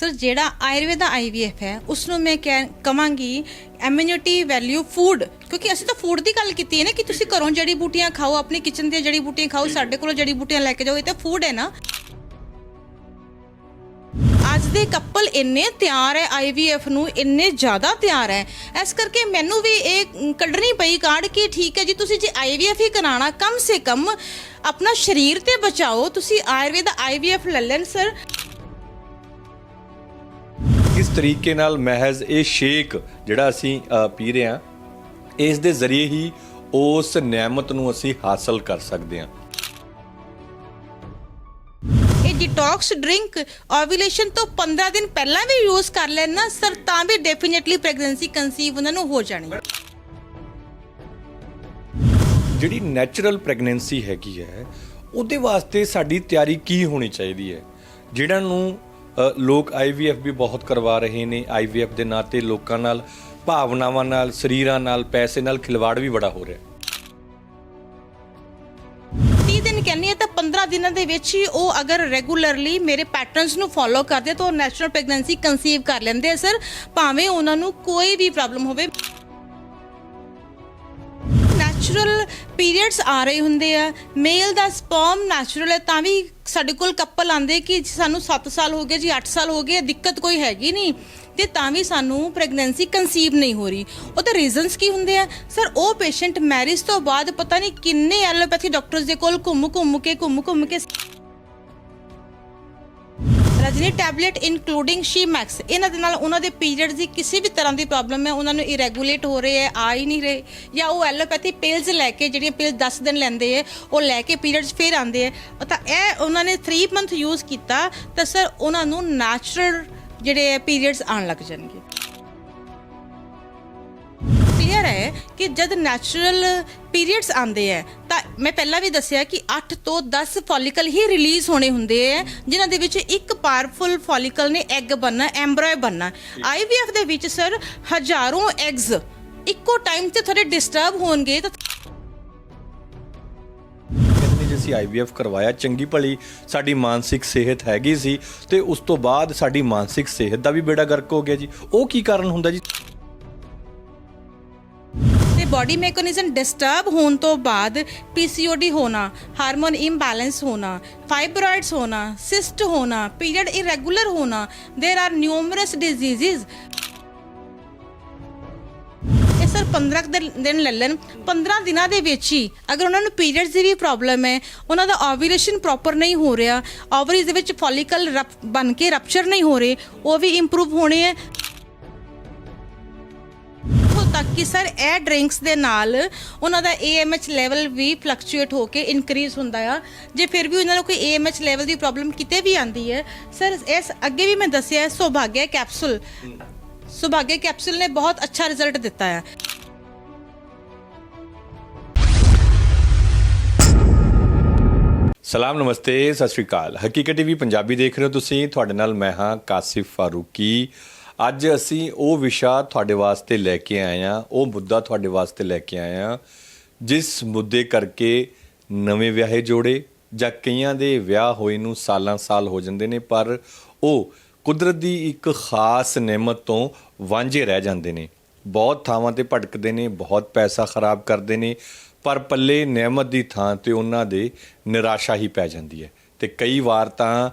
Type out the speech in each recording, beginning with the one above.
Sir ਜਿਹੜਾ Ayurveda IVF ਹੈ ਉਸ ਨੂੰ ਮੈਂ ਕਹਿ ਕਵਾਂਗੀ ਇਮਿਊਨਿਟੀ ਵੈਲਿਊ ਫੂਡ ਕਿਉਂਕਿ ਅਸੀਂ ਤਾਂ ਫੂਡ ਦੀ ਗੱਲ ਕੀਤੀ ਹੈ ਨਾ ਕਿ ਤੁਸੀਂ ਘਰੋਂ ਜੜੀ ਬੂਟੀਆਂ ਖਾਓ ਆਪਣੀ ਕਿਚਨ ਦੀਆਂ ਜੜੀ ਬੂਟੀਆਂ ਖਾਓ ਸਾਡੇ ਕੋਲੋਂ ਜੜੀ ਬੂਟੀਆਂ ਲੈ ਕੇ ਜਾਓ ਇਹ ਤਾਂ ਫੂਡ ਹੈ ਨਾ। ਅੱਜ ਦੇ ਕਪਲ ਇੰਨੇ ਤਿਆਰ ਹੈ ਆਈਵੀਐਫ ਨੂੰ ਇੰਨੇ ਜ਼ਿਆਦਾ ਤਿਆਰ ਹੈ। ਇਸ ਕਰਕੇ ਮੈਨੂੰ ਵੀ ਇਹ ਕੱਢਣੀ ਪਈ ਕਾਰਡ ਕਿ ਠੀਕ ਹੈ ਜੀ ਤੁਸੀਂ ਜੇ ਆਈਵੀਐਫ ਹੀ ਕਰਾਣਾ ਕਮ ਸੇ ਕਮ ਆਪਣਾ ਸਰੀਰ ਤੇ ਬਚਾਓ। ਤੁਸੀਂ ਆਯੁਰਵੇਦ ਆਈਵੀਐਫ ਲੈ ਲੈਣ ਸਰ। ਕਿਸ ਤਰੀਕੇ ਨਾਲ ਮਹਿਜ਼ ਇਹ ਸ਼ੇਕ ਜਿਹੜਾ ਅਸੀਂ ਪੀ ਰਹੇ ਹਾਂ ਇਸ ਦੇ ਜ਼ਰੀਏ ਹੀ ਉਸ ਨਿਆਮਤ ਨੂੰ ਅਸੀਂ ਹਾਸਲ ਕਰ ਸਕਦੇ ਹਾਂ। ਇਹ ਡਿਟੌਕਸ ਡਰਿੰਕ ਓਵੂਲੇਸ਼ਨ ਤੋਂ 15 ਦਿਨ ਪਹਿਲਾਂ ਵੀ ਯੂਜ਼ ਕਰ ਲੈਣ ਨਾ ਸਰ ਤਾਂ ਵੀ ਡੈਫੀਨਿਟਲੀ ਪ੍ਰੈਗਨੈਂਸੀ ਕਨਸੀਵ ਉਹਨਾਂ ਨੂੰ ਹੋ ਜਾਣੀ। ਜਿਹੜੀ ਨੈਚੁਰਲ ਪ੍ਰੈਗਨੈਂਸੀ ਹੈਗੀ ਹੈ ਉਹਦੇ ਵਾਸਤੇ ਸਾਡੀ ਤਿਆਰੀ ਕੀ ਹੋਣੀ ਚਾਹੀਦੀ ਹੈ? ਜਿਹੜਾ ਨੂੰ ਲੋਕ ਆਈਵੀਐਫ ਵੀ ਬਹੁਤ ਕਰਵਾ ਰਹੇ ਨੇ ਆਈਵੀਐਫ ਦੇ ਨਾਂ ਲੋਕਾਂ ਨਾਲ, ਭਾਵਨਾਵਾਂ ਨਾਲ, ਸਰੀਰਾਂ ਨਾਲ, ਪੈਸੇ ਨਾਲ ਖਿਲਵਾੜ ਵੀ ਬੜਾ ਹੋ ਰਿਹਾ 30 ਦਿਨ ਕਹਿੰਨੀ ਹੈ ਤਾਂ 15 ਦਿਨਾਂ ਦੇ ਵਿੱਚ ਹੀ ਉਹ ਅਗਰ ਰੈਗੂਲਰਲੀ ਮੇਰੇ ਪੈਟਰਨਸ ਨੂੰ ਫੋਲੋ ਕਰਦੇ ਤਾਂ ਉਹ ਨੈਚੁਰਲ ਪ੍ਰੈਗਨੈਂਸੀ ਕਨਸੀਵ ਕਰ ਲੈਂਦੇ ਆ ਸਰ ਭਾਵੇਂ ਉਹਨਾਂ ਨੂੰ ਕੋਈ ਵੀ ਪ੍ਰੋਬਲਮ ਹੋਵੇ। ਨੈਚੁਰਲ ਪੀਰੀਅਡਸ ਆ ਰਹੇ ਹੁੰਦੇ ਆ। ਮੇਲ ਦਾ ਸਪਰਮ ਨੈਚੁਰਲ ਹੈ, ਤਾਂ ਵੀ ਸਾਡੇ ਕੋਲ ਕਪਲ ਆਂਦੇ ਕਿ ਸਾਨੂੰ 7 ਸਾਲ ਹੋ ਗਏ ਜੀ 8 ਸਾਲ ਹੋ ਗਏ ਦਿੱਕਤ ਕੋਈ ਹੈਗੀ ਨਹੀਂ। ਤੇ ਤਾਂ ਵੀ ਸਾਨੂੰ ਪ੍ਰੈਗਨੈਂਸੀ ਕਨਸੀਵ ਨਹੀਂ ਹੋ ਰਹੀ। ਉਹਦੇ ਰੀਜ਼ਨਸ ਕੀ ਹੁੰਦੇ ਆ? ਸਰ ਉਹ ਪੇਸ਼ੈਂਟ ਮੈਰਿਜ ਤੋਂ ਬਾਅਦ ਪਤਾ ਨਹੀਂ ਕਿੰਨੇ ਐਲੋਪੈਥੀ ਡਾਕਟਰਸ ਦੇ ਕੋਲ ਘੁੰਮ ਘੁੰਮ ਕੇ ਘੁੰਮ ਘੁੰਮ ਕੇ ਰਜਨੀ ਟੈਬਲੇਟ ਇਨਕਲੂਡਿੰਗ ਸ਼ੀਮੈਕਸ ਇਹਨਾਂ ਦੇ ਨਾਲ ਉਹਨਾਂ ਦੇ ਪੀਰੀਅਡਸ ਦੀ ਕਿਸੇ ਵੀ ਤਰ੍ਹਾਂ ਦੀ ਪ੍ਰੋਬਲਮ ਹੈ, ਉਹਨਾਂ ਨੂੰ ਇਰੈਗੂਲੇਟ ਹੋ ਰਹੇ ਹੈ, ਆ ਹੀ ਨਹੀਂ ਰਹੇ। ਜਾਂ ਉਹ ਐਲੋਪੈਥੀ ਪਿਲਸ ਲੈ ਕੇ, ਜਿਹੜੀਆਂ ਪਿਲਸ 10 ਦਿਨ ਲੈਂਦੇ ਹੈ, ਉਹ ਲੈ ਕੇ ਪੀਰੀਅਡਸ ਫਿਰ ਆਉਂਦੇ ਹੈ। ਤਾਂ ਇਹ ਉਹਨਾਂ ਨੇ 3 ਮੰਥ ਯੂਜ਼ ਕੀਤਾ ਤਾਂ ਸਰ ਉਹਨਾਂ ਨੂੰ ਨੈਚੁਰਲ ਜਿਹੜੇ ਪੀਰੀਅਡਸ ਆਉਣ ਲੱਗ ਜਾਣਗੇ। ਕਲੀਅਰ ਹੈ ਕਿ ਜਦ ਨੈਚੁਰਲ ਪੀਰੀਅਡਸ ਆਉਂਦੇ ਹੈ ਤਾਂ ਮੈਂ ਪਹਿਲਾਂ ਵੀ ਦੱਸਿਆ ਕਿ 8 ਤੋਂ 10 ਫੋਲੀਕਲ ਹੀ ਰਿਲੀਜ਼ ਹੋਣੇ ਹੁੰਦੇ ਹੈ ਜਿਨ੍ਹਾਂ ਦੇ ਵਿੱਚ ਇੱਕ ਪਾਵਰਫੁਲ ਫੋਲੀਕਲ ਨੇ ਐਗ ਬਣਨਾ ਐਮਬ੍ਰਾਇ ਬਣਨਾ। ਆਈਵੀਐਫ ਦੇ ਵਿੱਚ ਸਰ ਹਜ਼ਾਰਾਂ ਐਗਸ ਇੱਕੋ ਟਾਈਮ ਤੇ ਥੋੜੇ ਡਿਸਟਰਬ ਹੋਣਗੇ ਤਾਂ ਜੇ ਅਸੀਂ ਆਈਵੀਐਫ ਕਰਵਾਇਆ ਚੰਗੀ ਭਲੀ ਸਾਡੀ ਮਾਨਸਿਕ ਸਿਹਤ ਹੈਗੀ ਸੀ ਤੇ ਉਸ ਤੋਂ ਬਾਅਦ ਸਾਡੀ ਮਾਨਸਿਕ ਸਿਹਤ ਦਾ ਵੀ ਬੇੜਾ ਗਰਕ ਹੋ ਗਿਆ ਜੀ। ਉਹ ਕੀ ਕਾਰਨ ਹੁੰਦਾ ਜੀ? ਬਾਡੀ ਮੈਕੈਨਿਜ਼ਮ ਡਿਸਟਰਬ ਹੋਣ ਤੋਂ ਬਾਅਦ ਪੀਸੀਓਡੀ ਹੋਣਾ ਹਾਰਮੋਨ ਇੰਬੈਲੈਂਸ ਹੋਣਾ ਫਾਈਬਰੋਇਡਸ ਹੋਣਾ ਸਿਸਟ ਹੋਣਾ ਪੀਰੀਅਡ ਇਰੈਗੂਲਰ ਹੋਣਾ देयर ਆਰ ਨਿਊਮਰਸ ਡਿਜ਼ੀਜ਼ਸ ਇਹ ਸਰ 15 ਕੁ ਦਿਨ ਦਿਨ ਲੈ ਲੈਣ 15 ਦਿਨਾਂ ਦੇ ਵਿੱਚ ਹੀ ਅਗਰ ਉਹਨਾਂ ਨੂੰ ਪੀਰੀਅਡਸ ਦੀ ਵੀ ਪ੍ਰੋਬਲਮ ਹੈ ਉਹਨਾਂ ਦਾ ਓਵੂਲੇਸ਼ਨ ਪ੍ਰੋਪਰ ਨਹੀਂ ਹੋ ਰਿਹਾ ਓਵਰੀਜ਼ ਦੇ ਵਿੱਚ ਫੋਲੀਕਲ ਬਣ ਕੇ ਰਪਚਰ ਨਹੀਂ ਹੋ ਰਹੇ ਉਹ ਵੀ ਇੰਪਰੂਵ ਹੋਣੇ ਹੈ ਇੱਥੋਂ ਤੱਕ ਕਿ ਸਰ ਇਹ ਡਰਿੰਕਸ ਦੇ ਨਾਲ ਉਹਨਾਂ ਦਾ AMH ਲੈਵਲ ਵੀ ਫਲਕਚੁਏਟ ਹੋ ਕੇ ਇਨਕਰੀਜ਼ ਹੁੰਦਾ ਆ। ਜੇ ਫਿਰ ਵੀ ਉਹਨਾਂ ਨੂੰ ਕੋਈ AMH ਲੈਵਲ ਦੀ ਪ੍ਰੋਬਲਮ ਕਿਤੇ ਵੀ ਆਂਦੀ ਹੈ, ਸਰ ਇਸ ਅੱਗੇ ਵੀ ਮੈਂ ਦੱਸਿਆ ਹੈ ਸੁਭਾਗਿਆ ਕੈਪਸੂਲ ਸੁਭਾਗਿਆ ਕੈਪਸੂਲ ਨੇ ਬਹੁਤ ਅੱਛਾ ਰਿਜ਼ਲਟ ਦਿੱਤਾ ਹੈ ਸਲਾਮ, ਨਮਸਤੇ, ਸਤਿ ਸ਼੍ਰੀ ਅਕਾਲ। ਹਕੀਕਤ ਟੀਵੀ ਪੰਜਾਬੀ ਦੇਖ ਰਹੇ ਹੋ ਤੁਸੀਂ। ਤੁਹਾਡੇ ਨਾਲ ਮੈਂ ਹਾਂ ਕਾਸਿਫ ਫਾਰੂਕੀ। ਅੱਜ ਅਸੀਂ ਉਹ ਵਿਸ਼ਾ ਤੁਹਾਡੇ ਵਾਸਤੇ ਲੈ ਕੇ ਆਏ ਹਾਂ, ਉਹ ਮੁੱਦਾ ਤੁਹਾਡੇ ਵਾਸਤੇ ਲੈ ਕੇ ਆਏ ਹਾਂ, ਜਿਸ ਮੁੱਦੇ ਕਰਕੇ ਨਵੇਂ ਵਿਆਹੇ ਜੋੜੇ ਜਾਂ ਕਈਆਂ ਦੇ ਵਿਆਹ ਹੋਏ ਨੂੰ ਸਾਲਾਂ ਸਾਲ ਹੋ ਜਾਂਦੇ ਨੇ, ਪਰ ਉਹ ਕੁਦਰਤ ਦੀ ਇੱਕ ਖਾਸ ਨਿਮਤ ਤੋਂ ਵਾਂਝੇ ਰਹਿ ਜਾਂਦੇ ਨੇ। ਬਹੁਤ ਥਾਵਾਂ ਤੇ ਭਟਕਦੇ ਨੇ, ਬਹੁਤ ਪੈਸਾ ਖਰਾਬ ਕਰਦੇ ਨੇ, ਪਰ ਪੱਲੇ ਨਿਆਮਤ ਦੀ ਥਾਂ ਤੇ ਉਹਨਾਂ ਦੇ ਨਿਰਾਸ਼ਾ ਹੀ ਪੈ ਜਾਂਦੀ ਹੈ। ਤੇ ਕਈ ਵਾਰ ਤਾਂ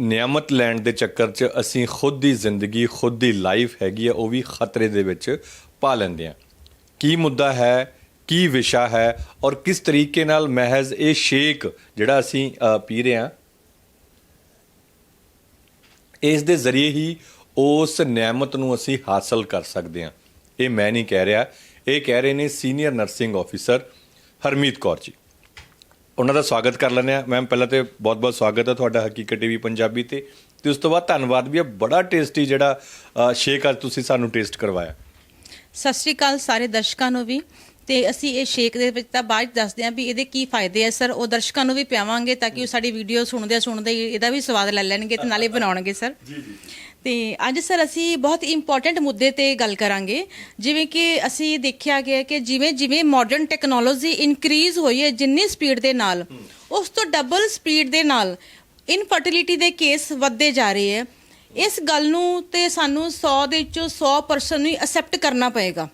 ਨਿਯਮਤ ਲੈਣ ਦੇ ਚੱਕਰ 'ਚ ਅਸੀਂ ਖੁਦ ਦੀ ਜ਼ਿੰਦਗੀ, ਖੁਦ ਦੀ ਲਾਈਫ ਹੈਗੀ ਆ, ਉਹ ਵੀ ਖਤਰੇ ਦੇ ਵਿੱਚ ਪਾ ਲੈਂਦੇ ਆ। ਕੀ ਮੁੱਦਾ ਹੈ, ਕੀ ਵਿਸ਼ਾ ਹੈ ਔਰ ਕਿਸ ਤਰੀਕੇ ਨਾਲ ਮਹਿਜ਼ ਇਹ ਸ਼ੇਕ ਜਿਹੜਾ ਅਸੀਂ ਪੀ ਰਹੇ ਹਾਂ ਇਸ ਦੇ ਜ਼ਰੀਏ ਹੀ ਉਸ ਨਿਆਮਤ ਨੂੰ ਅਸੀਂ ਹਾਸਲ ਕਰ ਸਕਦੇ ਹਾਂ ਇਹ ਮੈਂ ਨਹੀਂ ਕਹਿ ਰਿਹਾ। ਇਹ ਕਹਿ ਰਹੇ ਨੇ senior nursing officer Harmeet Kaur ji. ਉਹਨਾਂ ਦਾ ਸਵਾਗਤ ਕਰ ਲੈਂਦੇ ਆ ਮੈਮ ਪਹਿਲਾਂ ਤੇ ਬਹੁਤ-ਬਹੁਤ ਸਵਾਗਤ ਹੈ ਤੁਹਾਡਾ ਹਕੀਕਤ ਟੀਵੀ ਪੰਜਾਬੀ ਤੇ। ਤੇ ਉਸ ਤੋਂ ਬਾਅਦ ਧੰਨਵਾਦ ਵੀ ਹੈ ਬੜਾ ਟੇਸਟੀ ਜਿਹੜਾ ਸ਼ੇਕ ਅੱਜ ਤੁਸੀਂ ਸਾਨੂੰ ਟੇਸਟ ਕਰਵਾਇਆ। ਸਤਿ ਸ਼੍ਰੀ ਅਕਾਲ ਸਾਰੇ ਦਰਸ਼ਕਾਂ ਨੂੰ ਵੀ। ਤੇ ਅਸੀਂ ਇਹ ਸ਼ੇਕ ਦੇ ਵਿੱਚ ਤਾਂ ਬਾਅਦ ਦੱਸਦੇ ਹਾਂ ਵੀ ਇਹਦੇ ਕੀ ਫਾਇਦੇ ਆ ਸਰ। ਉਹ ਦਰਸ਼ਕਾਂ ਨੂੰ ਵੀ ਪਿਆਵਾਂਗੇ ਤਾਂ ਕਿ ਉਹ ਸਾਡੀ ਵੀਡੀਓ ਸੁਣਦੇ ਸੁਣਦੇ ਹੀ ਇਹਦਾ ਵੀ ਸਵਾਦ ਲੈ ਲੈਣਗੇ ਤੇ ਨਾਲੇ ਬਣਾਉਣਗੇ ਸਰ। ਜੀ ਜੀ। ਤੇ ਅੱਜ ਸਰ ਅਸੀਂ ਬਹੁਤ ਇੰਪੋਰਟੈਂਟ ਮੁੱਦੇ ਤੇ ਗੱਲ ਕਰਾਂਗੇ। ਜਿਵੇਂ ਕਿ ਅਸੀਂ ਦੇਖਿਆ ਗਿਆ ਕਿ ਜਿਵੇਂ ਜਿਵੇਂ ਮਾਡਰਨ ਟੈਕਨੋਲੋਜੀ ਇਨਕਰੀਜ਼ ਹੋਈ ਹੈ ਜਿੰਨੀ ਸਪੀਡ ਦੇ ਨਾਲ ਉਸ ਤੋਂ ਡਬਲ ਸਪੀਡ ਦੇ ਨਾਲ ਇਨਫਰਟੀਲਿਟੀ ਦੇ ਕੇਸ ਵੱਧਦੇ ਜਾ ਰਹੇ ਹੈ। ਇਸ ਗੱਲ ਨੂੰ ਤੇ ਸਾਨੂੰ 100 ਦੇ ਵਿੱਚੋਂ 100% ਨੂੰ ਅਸੈਪਟ ਕਰਨਾ ਪਏਗਾ।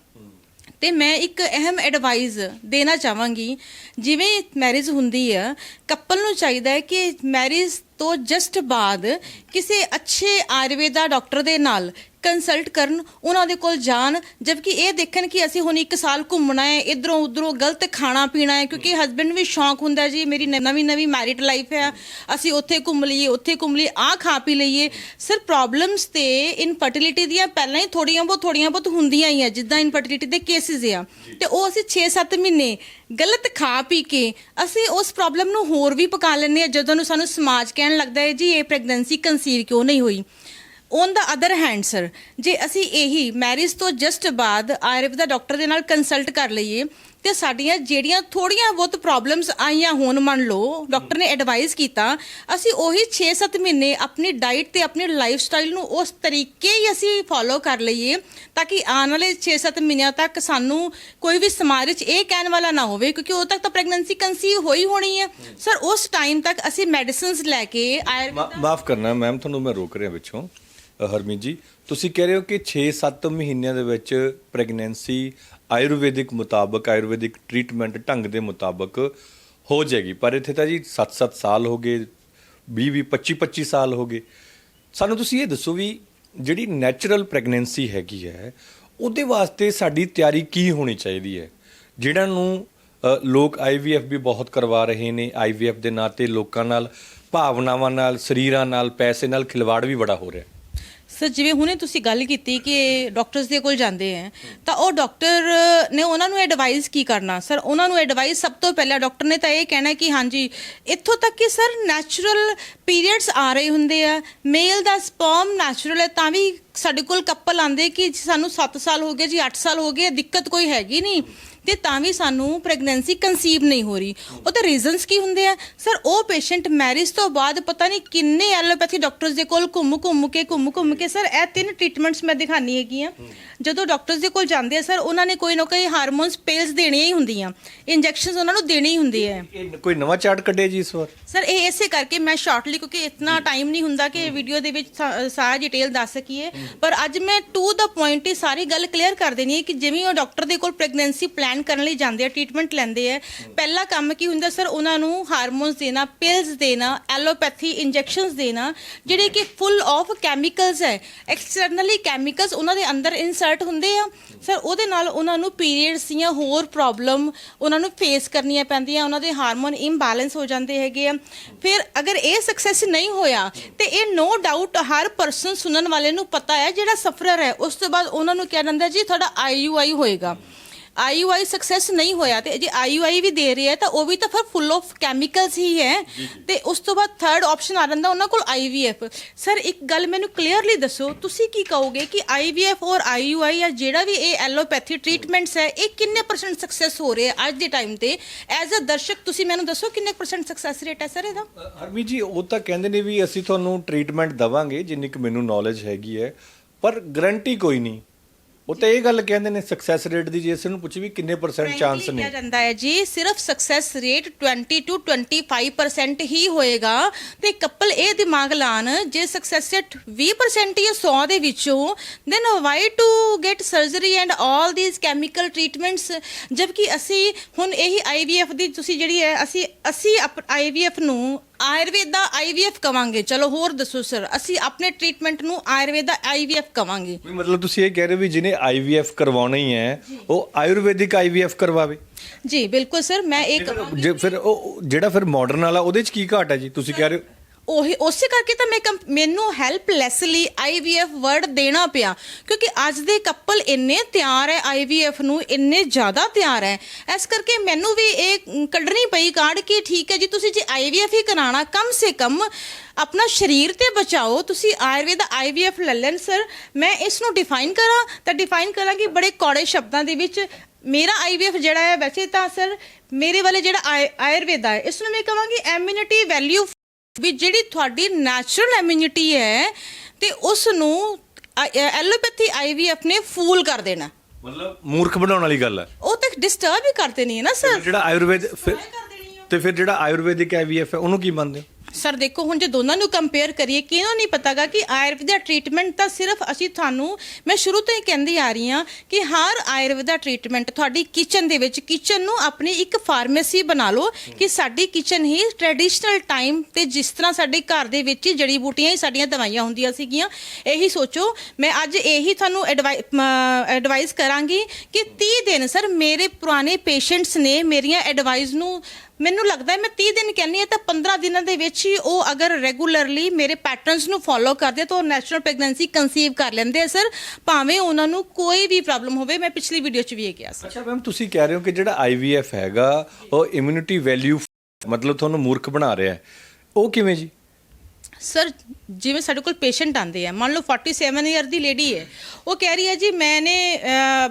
ਤੇ ਮੈਂ ਇੱਕ ਅਹਿਮ ਐਡਵਾਈਸ ਦੇਣਾ ਚਾਹਾਂਗੀ। ਜਿਵੇਂ ਮੈਰਿਜ ਹੁੰਦੀ ਹੈ ਕਪਲ ਨੂੰ ਚਾਹੀਦਾ ਹੈ ਕਿ ਮੈਰਿਜ ਤੋਂ ਜਸਟ ਬਾਅਦ ਕਿਸੇ ਅੱਛੇ ਆਯੁਰਵੇਦਾ ਡਾਕਟਰ ਦੇ ਨਾਲ ਕੰਸਲਟ ਕਰਨ ਉਹਨਾਂ ਦੇ ਕੋਲ ਜਾਣ ਜਦਕਿ ਇਹ ਦੇਖਣ ਕਿ ਅਸੀਂ ਹੁਣ ਇੱਕ ਸਾਲ ਘੁੰਮਣਾ ਹੈ ਇਧਰੋਂ ਉਧਰੋਂ ਗਲਤ ਖਾਣਾ ਪੀਣਾ ਹੈ ਕਿਉਂਕਿ ਹਸਬੰਡ ਵੀ ਸ਼ੌਂਕ ਹੁੰਦਾ ਜੀ ਮੇਰੀ ਨਵੀਂ ਨਵੀਂ ਮੈਰਿਡ ਲਾਈਫ ਹੈ ਅਸੀਂ ਉੱਥੇ ਘੁੰਮ ਲਈਏ ਉੱਥੇ ਘੁੰਮ ਲਈਏ ਆਹ ਖਾ ਪੀ ਲਈਏ। ਸਰ ਪ੍ਰੋਬਲਮਸ ਤੇ ਇਨਫਰਟੀਲਿਟੀ ਦੀਆਂ ਪਹਿਲਾਂ ਹੀ ਥੋੜੀਆਂ ਬਹੁਤ ਥੋੜੀਆਂ ਬਹੁਤ ਹੁੰਦੀਆਂ ਹੀ ਆ ਜਿੱਦਾਂ ਇਨਫਰਟੀਲਿਟੀ ਦੇ ਕੇਸਿਸ ਆ। ਤੇ ਉਹ ਅਸੀਂ 6-7 ਮਹੀਨੇ ਗਲਤ ਖਾ ਪੀ ਕੇ ਅਸੀਂ ਉਸ ਪ੍ਰੋਬਲਮ ਨੂੰ ਹੋਰ ਵੀ ਪਕਾ ਲੈਂਦੇ ਆ ਜਦੋਂ ਨੂੰ ਸਾਨੂੰ ਸਮਾਜ ਕਹਿਣ ਲੱਗਦਾ ਹੈ ਜੀ ਇਹ ਪ੍ਰੈਗਨੈਂਸੀ ਕਨਸੀਵ ਕਿਉਂ ਨਹੀਂ ਹੋਈ? On the other hand sir ਜੇ ਅਸੀਂ ਇਹੀ ਮੈਰਿਜ ਤੋਂ ਜਸਟ ਬਾਅਦ ਆਯੁਰਵੇਦਾ ਡਾਕਟਰ ਦੇ ਨਾਲ ਕੰਸਲਟ ਕਰ ਲਈਏ, ਤੇ ਸਾਡੀਆਂ ਜਿਹੜੀਆਂ ਥੋੜੀਆਂ ਬਹੁਤ ਪ੍ਰੋਬਲਮਸ ਆਈਆਂ ਹੋਣ ਮੰਨ ਲਓ ਡਾਕਟਰ ਨੇ ਐਡਵਾਈਸ ਕੀਤਾ, ਅਸੀਂ ਉਹੀ 6-7 ਮਹੀਨੇ ਆਪਣੀ ਡਾਈਟ ਤੇ ਆਪਣੀ ਲਾਈਫ ਸਟਾਈਲ ਨੂੰ ਉਸ ਤਰੀਕੇ ਹੀ ਅਸੀਂ ਫੋਲੋ ਕਰ ਲਈਏ, ਤਾਂ ਕਿ ਆਉਣ ਵਾਲੇ 6-7 ਮਹੀਨਿਆਂ ਤੱਕ ਸਾਨੂੰ ਕੋਈ ਵੀ ਸਮਾਜ ਵਿੱਚ ਇਹ ਕਹਿਣ ਵਾਲਾ ਨਾ ਹੋਵੇ, ਕਿਉਂਕਿ ਉਦੋਂ ਤੱਕ ਤਾਂ ਪ੍ਰੈਗਨੈਂਸੀ ਕਨਸੀਵ ਹੋਈ ਹੋਣੀ ਹੈ। ਸਰ ਉਸ ਟਾਈਮ ਤੱਕ ਅਸੀਂ ਮੈਡੀਸਿਨਸ ਲੈ ਕੇ ਆਯੁਰਵੇਦ ਮਾਫ ਕਰਨਾ ਮੈਮ ਤੁਹਾਨੂੰ ਮੈਂ ਰੋਕ ਰਿਹਾ ਵਿੱਚੋਂ ਹਰਮੀਤ ਜੀ, ਤੁਸੀਂ ਕਹਿ ਰਹੇ ਹੋ ਕਿ 6-7 ਮਹੀਨਿਆਂ ਦੇ ਵਿੱਚ ਪ੍ਰੈਗਨੈਂਸੀ ਆਯੁਰਵੈਦਿਕ ਮੁਤਾਬਕ, ਆਯੁਰਵੈਦਿਕ ਟ੍ਰੀਟਮੈਂਟ ਢੰਗ ਦੇ ਮੁਤਾਬਕ ਹੋ ਜਾਏਗੀ। ਪਰ ਇੱਥੇ ਤਾਂ ਜੀ 7-7 ਸਾਲ ਹੋ ਗਏ 20-20 25-25 ਸਾਲ ਹੋ ਗਏ। ਸਾਨੂੰ ਤੁਸੀਂ ਇਹ ਦੱਸੋ ਵੀ ਜਿਹੜੀ ਨੈਚੁਰਲ ਪ੍ਰੈਗਨੈਂਸੀ ਹੈਗੀ ਹੈ, ਉਹਦੇ ਵਾਸਤੇ ਸਾਡੀ ਤਿਆਰੀ ਕੀ ਹੋਣੀ ਚਾਹੀਦੀ ਹੈ? ਜਿਹੜਾ ਨੂੰ ਲੋਕ ਆਈਵੀਐਫ ਵੀ ਬਹੁਤ ਕਰਵਾ ਰਹੇ ਨੇ ਆਈਵੀਐਫ ਦੇ ਨਾਂ ਤੇ ਲੋਕਾਂ ਨਾਲ, ਭਾਵਨਾਵਾਂ ਨਾਲ, ਸਰੀਰਾਂ ਨਾਲ, ਪੈਸੇ ਨਾਲ ਖਿਲਵਾੜ ਵੀ ਬੜਾ ਹੋ ਰਿਹਾ। ਸਰ, ਜਿਵੇਂ ਹੁਣੇ ਤੁਸੀਂ ਗੱਲ ਕੀਤੀ ਕਿ ਡਾਕਟਰਸ ਦੇ ਕੋਲ ਜਾਂਦੇ ਹੈ ਤਾਂ ਉਹ ਡਾਕਟਰ ਨੇ ਉਹਨਾਂ ਨੂੰ ਐਡਵਾਈਸ ਕੀ ਕਰਨਾ? ਸਰ, ਉਹਨਾਂ ਨੂੰ ਐਡਵਾਈਸ ਸਭ ਤੋਂ ਪਹਿਲਾਂ ਡਾਕਟਰ ਨੇ ਤਾਂ ਇਹ ਕਹਿਣਾ ਕਿ ਹਾਂਜੀ, ਇੱਥੋਂ ਤੱਕ ਕਿ ਸਰ ਨੈਚੁਰਲ ਪੀਰੀਅਡਸ ਆ ਰਹੇ ਹੁੰਦੇ ਆ ਮੇਲ ਦਾ ਸਪਰਮ ਨੈਚੁਰਲ ਹੈ ਤਾਂ ਵੀ ਸਾਡੇ ਕੋਲ ਕਪਲ ਆਂਦੇ ਕਿ ਸਾਨੂੰ 7 ਸਾਲ ਹੋ ਗਏ ਜੀ 8 ਸਾਲ ਹੋ ਗਏ, ਦਿੱਕਤ ਕੋਈ ਹੈਗੀ ਨਹੀਂ। ਤੇ ਤਾਂ ਵੀ ਸਾਨੂੰ ਪ੍ਰੈਗਨੈਂਸੀ ਕਨਸੀਵ ਨਹੀਂ ਹੋ ਰਹੀ। ਉਹਦੇ ਰੀਜ਼ਨਸ ਕੀ ਹੁੰਦੇ ਆ? ਸਰ ਉਹ ਪੇਸ਼ੈਂਟ ਮੈਰਿਜ ਤੋਂ ਬਾਅਦ ਪਤਾ ਨਹੀਂ ਕਿੰਨੇ ਐਲੋਪੈਥੀ ਡਾਕਟਰਸ ਦੇ ਕੋਲ ਘੁੰਮ ਘੁੰਮ ਕੇ ਘੁੰਮ ਘੁੰਮ ਕੇ ਸਰ ਇਹ ਤਿੰਨ ਟ੍ਰੀਟਮੈਂਟਸ ਮੈਂ ਦਿਖਾਣੀ ਹੈਗੀ ਆ। ਜਦੋਂ ਡਾਕਟਰਸ ਦੇ ਕੋਲ ਜਾਂਦੇ ਆ ਸਰ ਉਹਨਾਂ ਨੇ ਕੋਈ ਨਾ ਕੋਈ ਹਾਰਮੋਨਸ ਪਿਲਸ ਦੇਣੀਆਂ ਹੀ ਹੁੰਦੀਆਂ। ਇੰਜੈਕਸ਼ਨਸ ਉਹਨਾਂ ਨੂੰ ਦੇਣੇ ਹੀ ਹੁੰਦੇ ਆ। ਇਹ ਕੋਈ ਨਵਾਂ ਚਾਰਟ ਕੱਢਿਆ ਜੀ ਇਸ ਵਾਰ? ਸਰ ਇਹ ਇਸੇ ਕਰਕੇ ਮੈਂ ਸ਼ਾਰਟਲੀ ਕਿਉਂਕਿ ਇਤਨਾ ਟਾਈਮ ਨਹੀਂ ਹੁੰਦਾ ਕਿ ਵੀਡੀਓ ਦੇ ਵਿੱਚ ਸਾਰਾ ਡਿਟੇਲ ਦੱਸ ਸਕੀਏ। ਪਰ ਅੱਜ ਮੈਂ ਟੂ ਦਾ ਪੁਆਇੰਟ ਹੀ ਸਾਰੀ ਗੱਲ ਕਲੀਅਰ ਕਰ ਦੇਣੀ ਹੈ ਕਿ ਜਿਵੇਂ ਉਹ ਡਾਕਟਰ ਦੇ ਕੋਲ ਪ੍ਰੈਗਨੈਂਸੀ ਪਲਾਨ ਕਰਨ ਲਈ ਜਾਂਦੇ ਆ ਟ੍ਰੀਟਮੈਂਟ ਲੈਂਦੇ ਆ। ਪਹਿਲਾ ਕੰਮ ਕੀ ਹੁੰਦਾ ਸਰ, ਉਹਨਾਂ ਨੂੰ ਹਾਰਮੋਨਸ ਦੇਣਾ ਪਿਲਸ ਦੇਣਾ ਐਲੋਪੈਥੀ ਇੰਜੈਕਸ਼ਨਸ ਦੇਣਾ, ਜਿਹੜੇ ਕਿ ਫੁੱਲ ਆਫ ਕੈਮੀਕਲਸ ਹੈ। ਐਕਸਟਰਨਲੀ ਕੈਮੀਕਲਸ ਉਹਨਾਂ ਦੇ ਅੰਦਰ ਇਨਸਰਟ ਹੁੰਦੇ ਆ। ਸਰ, ਉਹਦੇ ਨਾਲ ਉਹਨਾਂ ਨੂੰ ਪੀਰੀਅਡਸ ਦੀਆਂ ਹੋਰ ਪ੍ਰੋਬਲਮ ਉਹਨਾਂ ਨੂੰ ਫੇਸ ਕਰਨੀਆਂ ਪੈਂਦੀਆਂ, ਉਹਨਾਂ ਦੇ ਹਾਰਮੋਨ ਇੰਬੈਲੈਂਸ ਹੋ ਜਾਂਦੇ ਹੈਗੇ ਆ। ਫਿਰ ਅਗਰ ਇਹ ਸਕਸੈਸ ਨਹੀਂ ਹੋਇਆ, ਤੇ ਇਹ ਨੋ ਡਾਊਟ ਹਰ ਪਰਸਨ ਸੁਣਨ ਵਾਲੇ ਨੂੰ ਪਤਾ ਹੈ, ਜਿਹੜਾ ਸਫਰਰ ਹੈ, ਉਸ ਤੋਂ ਬਾਅਦ ਉਹਨਾਂ ਨੂੰ ਕਿਹਾ ਜਾਂਦਾ, ਜੀ, ਤੁਹਾਡਾ ਆਈਯੂਆਈ ਹੋਏਗਾ। ਆਈਯੂਆਈ ਸਕਸੈਸ ਨਹੀਂ ਹੋਇਆ ਤੇ ਜੇ ਆਈਯੂਆਈ ਵੀ ਦੇ ਰਿਹਾ ਤਾਂ ਉਹ ਵੀ ਤਾਂ ਫਿਰ ਫੁੱਲ ਆਫ ਕੈਮੀਕਲਸ ਹੀ ਹੈ। ਤੇ ਉਸ ਤੋਂ ਬਾਅਦ ਥਰਡ ਆਪਸ਼ਨ ਆ ਜਾਂਦਾ ਉਹਨਾਂ ਕੋਲ ਆਈਵੀਐਫ ਸਰ ਇੱਕ ਗੱਲ ਮੈਨੂੰ ਕਲੀਅਰਲੀ ਦੱਸੋ ਤੁਸੀਂ ਕੀ ਕਹੋਗੇ ਕਿ ਆਈਵੀਐਫ ਔਰ ਆਈਯੂਆਈ ਜਾਂ ਜਿਹੜਾ ਵੀ ਇਹ ਐਲੋਪੈਥੀ ਟ੍ਰੀਟਮੈਂਟਸ ਹੈ ਇਹ ਕਿੰਨੇ ਪਰਸੈਂਟ ਸਕਸੈਸ ਹੋ ਰਹੇ ਆ ਅੱਜ ਦੇ ਟਾਈਮ ਤੇ? ਐਜ਼ ਅ ਦਰਸ਼ਕ ਤੁਸੀਂ ਮੈਨੂੰ ਦੱਸੋ ਕਿੰਨੇ ਪਰਸੈਂਟ ਸਕਸੈਸ ਰੇਟ ਹੈ ਸਰ ਇਹਦਾ? ਹਰਮੀਤ ਜੀ ਉਹ ਤਾਂ ਕਹਿੰਦੇ ਨੇ ਵੀ ਅਸੀਂ ਤੁਹਾਨੂੰ ਟ੍ਰੀਟਮੈਂਟ ਦਵਾਂਗੇ ਜਿੰਨੀ ਕੁ ਮੈਨੂੰ ਨੌਲੇਜ ਹੈਗੀ ਹੈ ਪਰ ਗਾਰੰਟੀ ਕੋਈ ਨਹੀਂ। ਉਹ ਤਾਂ ਇਹ ਗੱਲ ਕਹਿੰਦੇ ਨੇ ਸਕਸੈਸ ਰੇਟ ਦੀ ਜੇ ਇਸ ਨੂੰ ਪੁੱਛੀ ਵੀ ਕਿੰਨੇ ਪਰਸੈਂਟ ਚਾਂਸ ਨੇ ਕਿਹਾ ਜਾਂਦਾ ਹੈ ਜੀ ਸਿਰਫ ਸਕਸੈਸ ਰੇਟ 20 ਟੂ 25% ਹੀ ਹੋਏਗਾ। ਤੇ ਕਪਲ ਇਹ ਦਿਮਾਗ ਲਾਣ ਜੇ ਸਕਸੈਸ ਰੇਟ 20% ਹੀ ਹੈ 100 ਦੇ ਵਿੱਚੋਂ than why to get surgery and all these chemical treatments ਜਦਕਿ ਅਸੀਂ ਹੁਣ ਇਹੀ ਆਈਵੀਐਫ ਦੀ ਤੁਸੀਂ ਜਿਹੜੀ ਹੈ ਅਸੀਂ ਅਸੀਂ ਆਈਵੀਐਫ ਨੂੰ ਆਯੁਰਵੇਦਾ ਆਈਵੀਐਫ ਕਵਾਂਗੇ। ਚਲੋ ਹੋਰ ਦੱਸੋ ਸਰ ਅਸੀਂ ਆਪਣੇ ਟ੍ਰੀਟਮੈਂਟ ਨੂੰ ਆਯੁਰਵੇਦਾ ਆਈਵੀਐਫ ਕਵਾਂਗੇ। ਵੀ ਮਤਲਬ ਤੁਸੀਂ ਇਹ ਕਹਿ ਰਹੇ ਹੋ ਵੀ ਜਿਹਨੇ ਆਈਵੀਐਫ ਕਰਵਾਉਣਾ ਹੀ ਹੈ ਉਹ ਆਯੁਰਵੈਦਿਕ ਆਈਵੀਐਫ ਕਰਵਾਵੇ। ਜੀ ਬਿਲਕੁਲ ਸਰ ਮੈਂ ਇਹ ਕਵਾਂਗੀ। ਜੇ ਫਿਰ ਉਹ ਜਿਹੜਾ ਫਿਰ ਮਾਡਰਨ ਵਾਲਾ ਉਹਦੇ ਚ ਕੀ ਘਾਟ ਹੈ ਜੀ? ਤੁਸੀਂ ਕਹਿ ਰਹੇ ਹੋ ਉਹੀ, ਉਸੇ ਕਰਕੇ ਤਾਂ ਮੈਂ ਕੰਪ- ਮੈਨੂੰ ਹੈਲਪਲੈਸਲੀ ਆਈਵੀਐਫ ਵਰਡ ਦੇਣਾ ਪਿਆ, ਕਿਉਂਕਿ ਅੱਜ ਦੇ ਕਪਲ ਇੰਨੇ ਤਿਆਰ ਹੈ ਆਈਵੀਐਫ ਨੂੰ, ਇੰਨੇ ਜ਼ਿਆਦਾ ਤਿਆਰ ਹੈ। ਇਸ ਕਰਕੇ ਮੈਨੂੰ ਵੀ ਇਹ ਕੱਢਣੀ ਪਈ ਕਾਰਡ ਕਿ ਠੀਕ ਹੈ ਜੀ, ਤੁਸੀਂ ਜੇ ਆਈਵੀਐਫ ਹੀ ਕਰਾਣਾ ਕਮ ਸੇ ਕਮ ਆਪਣਾ ਸਰੀਰ ਤੇ ਬਚਾਓ। ਤੁਸੀਂ ਆਯੁਰਵੇਦ ਆਈਵੀਐਫ ਲੈ ਲੈਣ ਸਰ ਮੈਂ ਇਸ ਨੂੰ ਡਿਫਾਈਨ ਕਰਾਂ, ਤਾਂ ਡਿਫਾਈਨ ਕਰਾਂਗੀ ਬੜੇ ਕੌੜੇ ਸ਼ਬਦਾਂ ਦੇ ਵਿੱਚ। ਮੇਰਾ ਆਈਵੀਐਫ ਜਿਹੜਾ ਹੈ, ਵੈਸੇ ਤਾਂ ਸਰ ਮੇਰੇ ਵਾਲੇ ਜਿਹੜਾ ਆਯ- ਆਯੁਰਵੇਦਾ ਹੈ, ਇਸ ਨੂੰ ਮੈਂ ਕਹਾਂਗੀ ਐਮਿਊਨਿਟੀ ਵੈਲਿਊ ਵੀ ਜਿਹੜੀ ਤੁਹਾਡੀ ਨੈਚੁਰਲ ਇਮਿਊਨਿਟੀ ਹੈ ਤੇ ਉਸ ਨੂੰ ਐਲੋਪੈਥੀ ਆਈਵੀਐਫ ਨੇ ਫੂਲ ਕਰ ਦੇਣਾ। ਮਤਲਬ ਮੂਰਖ ਬਣਾਉਣ ਵਾਲੀ ਗੱਲ ਹੈ। ਉਹ ਤਾਂ ਡਿਸਟਰਬ ਹੀ ਕਰਦੇ ਨਹੀਂ ਹੈ ਨਾ ਸਰ। ਜਿਹੜਾ ਆਯੁਰਵੇਦ ਤੇ ਫਿਰ ਜਿਹੜਾ ਆਯੁਰਵੈਦਿਕ ਆਈਵੀਐਫ ਹੈ ਉਹਨੂੰ ਕੀ ਮੰਨਦੇ ਹੋ? ਸਰ, ਦੇਖੋ, ਹੁਣ ਜੇ ਦੋਨਾਂ ਨੂੰ ਕੰਪੇਅਰ ਕਰੀਏ, ਕਿਹਨੂੰ ਨਹੀਂ ਪਤਾਗਾ ਕਿ ਆਯੁਰਵੇਦਾ ਟ੍ਰੀਟਮੈਂਟ ਤਾਂ ਸਿਰਫ ਅਸੀਂ ਤੁਹਾਨੂੰ, ਮੈਂ ਸ਼ੁਰੂ ਤੋਂ ਹੀ ਕਹਿੰਦੀ ਆ ਰਹੀ ਹਾਂ ਕਿ ਹਰ ਆਯੁਰਵੇਦਾ ਟ੍ਰੀਟਮੈਂਟ ਤੁਹਾਡੀ ਕਿਚਨ ਦੇ ਵਿੱਚ ਕਿਚਨ ਨੂੰ ਆਪਣੀ ਇੱਕ ਫਾਰਮੇਸੀ ਬਣਾ ਲਓ ਕਿ ਸਾਡੀ ਕਿਚਨ ਹੀ ਟ੍ਰੈਡੀਸ਼ਨਲ ਟਾਈਮ ਤੇ ਜਿਸ ਤਰ੍ਹਾਂ ਸਾਡੇ ਘਰ ਦੇ ਵਿੱਚ ਹੀ ਜੜੀ ਬੂਟੀਆਂ ਹੀ ਸਾਡੀਆਂ ਦਵਾਈਆਂ ਹੁੰਦੀਆਂ ਸੀਗੀਆਂ, ਇਹੀ ਸੋਚੋ। ਮੈਂ ਅੱਜ ਇਹੀ ਤੁਹਾਨੂੰ ਐਡਵਾਈਸ ਕਰਾਂਗੀ ਕਿ 30 ਦਿਨ, ਸਰ, ਮੇਰੇ ਪੁਰਾਣੇ ਪੇਸ਼ੈਂਟਸ ਨੇ ਮੇਰੀਆਂ ਐਡਵਾਈਸ ਨੂੰ ਮੈਨੂੰ ਲੱਗਦਾ ਹੈ, ਮੈਂ 30 ਦਿਨ ਕਹਿੰਨੀ ਹੈ ਤਾਂ 15 ਦਿਨਾਂ ਦੇ ਵਿੱਚ ਹੀ ਉਹ ਅਗਰ ਰੈਗੂਲਰਲੀ ਮੇਰੇ ਪੈਟਰਨਸ ਨੂੰ ਫੋਲੋ ਕਰਦੇ ਤਾਂ ਉਹ ਨੈਚੁਰਲ ਪ੍ਰੈਗਨੈਂਸੀ ਕਨਸੀਵ ਕਰ ਲੈਂਦੇ ਆ ਸਰ ਭਾਵੇਂ ਉਹਨਾਂ ਨੂੰ ਕੋਈ ਵੀ ਪ੍ਰੋਬਲਮ ਹੋਵੇ, ਮੈਂ ਪਿਛਲੀ ਵੀਡੀਓ 'ਚ ਵੀ ਇਹ ਕਿਹਾ ਸੀ। ਅੱਛਾ ਮੈਮ ਤੁਸੀਂ ਕਹਿ ਰਹੇ ਹੋ ਕਿ ਜਿਹੜਾ ਆਈਵੀਐਫ ਹੈਗਾ, ਉਹ ਇਮਿਊਨਿਟੀ ਵੈਲਿਊ ਮਤਲਬ ਤੁਹਾਨੂੰ ਮੂਰਖ ਬਣਾ ਰਿਹਾ ਹੈ। ਉਹ ਕਿਵੇਂ ਜੀ? ਸਰ ਜਿਵੇਂ ਸਾਡੇ ਕੋਲ ਪੇਸ਼ੈਂਟ ਆਂਦੇ ਆ ਮੰਨ ਲਓ 47 ਇਅਰ ਦੀ ਲੇਡੀ ਹੈ ਉਹ ਕਹਿ ਰਹੀ ਹੈ ਜੀ ਮੈਨੇ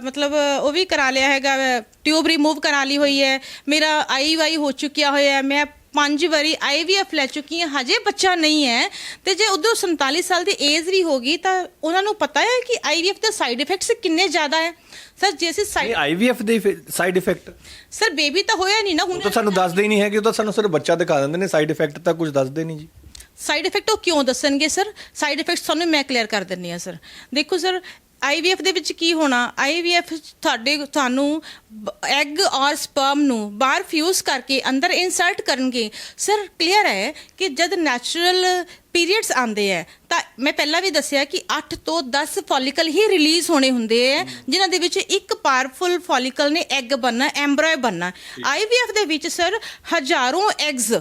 ਮਤਲਬ ਉਹ ਵੀ ਕਰਾ ਲਿਆ ਹੈਗਾ ਟਿਊਬ ਰਿਮੂਵ ਕਰਾ ਲਈ ਹੋਈ ਹੈ ਮੇਰਾ ਆਈਵਾਈ ਹੋ ਚੁੱਕਿਆ ਹੋਇਆ ਹੈ ਮੈਂ ਪੰਜ ਵਾਰੀ ਆਈਵੀਐਫ ਲੈ ਚੁੱਕੀ ਹਾਂ ਹਜੇ ਬੱਚਾ ਨਹੀਂ ਹੈ ਤੇ ਜੇ ਉਦੋਂ 47 ਸਾਲ ਦੀ ਏਜ ਵੀ ਹੋਗੀ ਤਾਂ ਉਹਨਾਂ ਨੂੰ ਪਤਾ ਹੈ ਕਿ ਆਈਵੀਐਫ ਦੇ ਸਾਈਡ ਇਫੈਕਟਸ ਕਿੰਨੇ ਜ਼ਿਆਦਾ ਹੈ? ਸਰ ਜੇ ਅਸੀਂ ਸਾਈਡ ਆਈਵੀਐਫ ਦੇ ਸਾਈਡ ਇਫੈਕਟ ਸਰ ਬੇਬੀ ਤਾਂ ਹੋਇਆ ਨਹੀਂ ਨਾ ਹੁਣ ਤਾਂ ਸਾਨੂੰ ਦੱਸਦੇ ਹੀ ਨਹੀਂ ਹੈਗੇ ਉਹ ਤਾਂ ਸਾਨੂੰ ਸਿਰਫ ਬੱਚਾ ਦਿਖਾ ਦਿੰਦੇ ਨੇ ਸਾਈਡ ਇਫੈਕਟ ਤਾਂ ਕੁਝ ਦੱਸਦੇ ਨਹੀਂ ਜੀ। ਸਾਈਡ ਇਫੈਕਟ ਉਹ ਕਿਉਂ ਦੱਸਣਗੇ ਸਰ ਸਾਈਡ ਇਫੈਕਟਸ ਤੁਹਾਨੂੰ ਮੈਂ ਕਲੀਅਰ ਕਰ ਦਿੰਨੀ ਆ ਸਰ ਦੇਖੋ ਸਰ ਆਈਵੀਐਫ ਦੇ ਵਿੱਚ ਕੀ ਹੋਣਾ? ਆਈਵੀਐਫ ਤੁਹਾਡੇ ਤੁਹਾਨੂੰ ਐਗ ਔਰ ਸਪਰਮ ਨੂੰ ਬਾਹਰ ਫਿਊਜ਼ ਕਰਕੇ ਅੰਦਰ ਇਨਸਰਟ ਕਰਨਗੇ। ਸਰ ਕਲੀਅਰ ਹੈ ਕਿ ਜਦ ਨੈਚੁਰਲ ਪੀਰੀਅਡਸ ਆਉਂਦੇ ਹੈ ਤਾਂ ਮੈਂ ਪਹਿਲਾਂ ਵੀ ਦੱਸਿਆ ਕਿ 8 ਤੋਂ 10 ਫੋਲੀਕਲ ਹੀ ਰਿਲੀਜ਼ ਹੋਣੇ ਹੁੰਦੇ ਹੈ ਜਿਨ੍ਹਾਂ ਦੇ ਵਿੱਚ ਇੱਕ ਪਾਵਰਫੁਲ ਫੋਲੀਕਲ ਨੇ ਐਗ ਬਣਨਾ ਐਮਬ੍ਰਾਇ ਬਣਨਾ। ਆਈਵੀਐਫ ਦੇ ਵਿੱਚ ਸਰ ਹਜ਼ਾਰੋਂ ਐਗਸ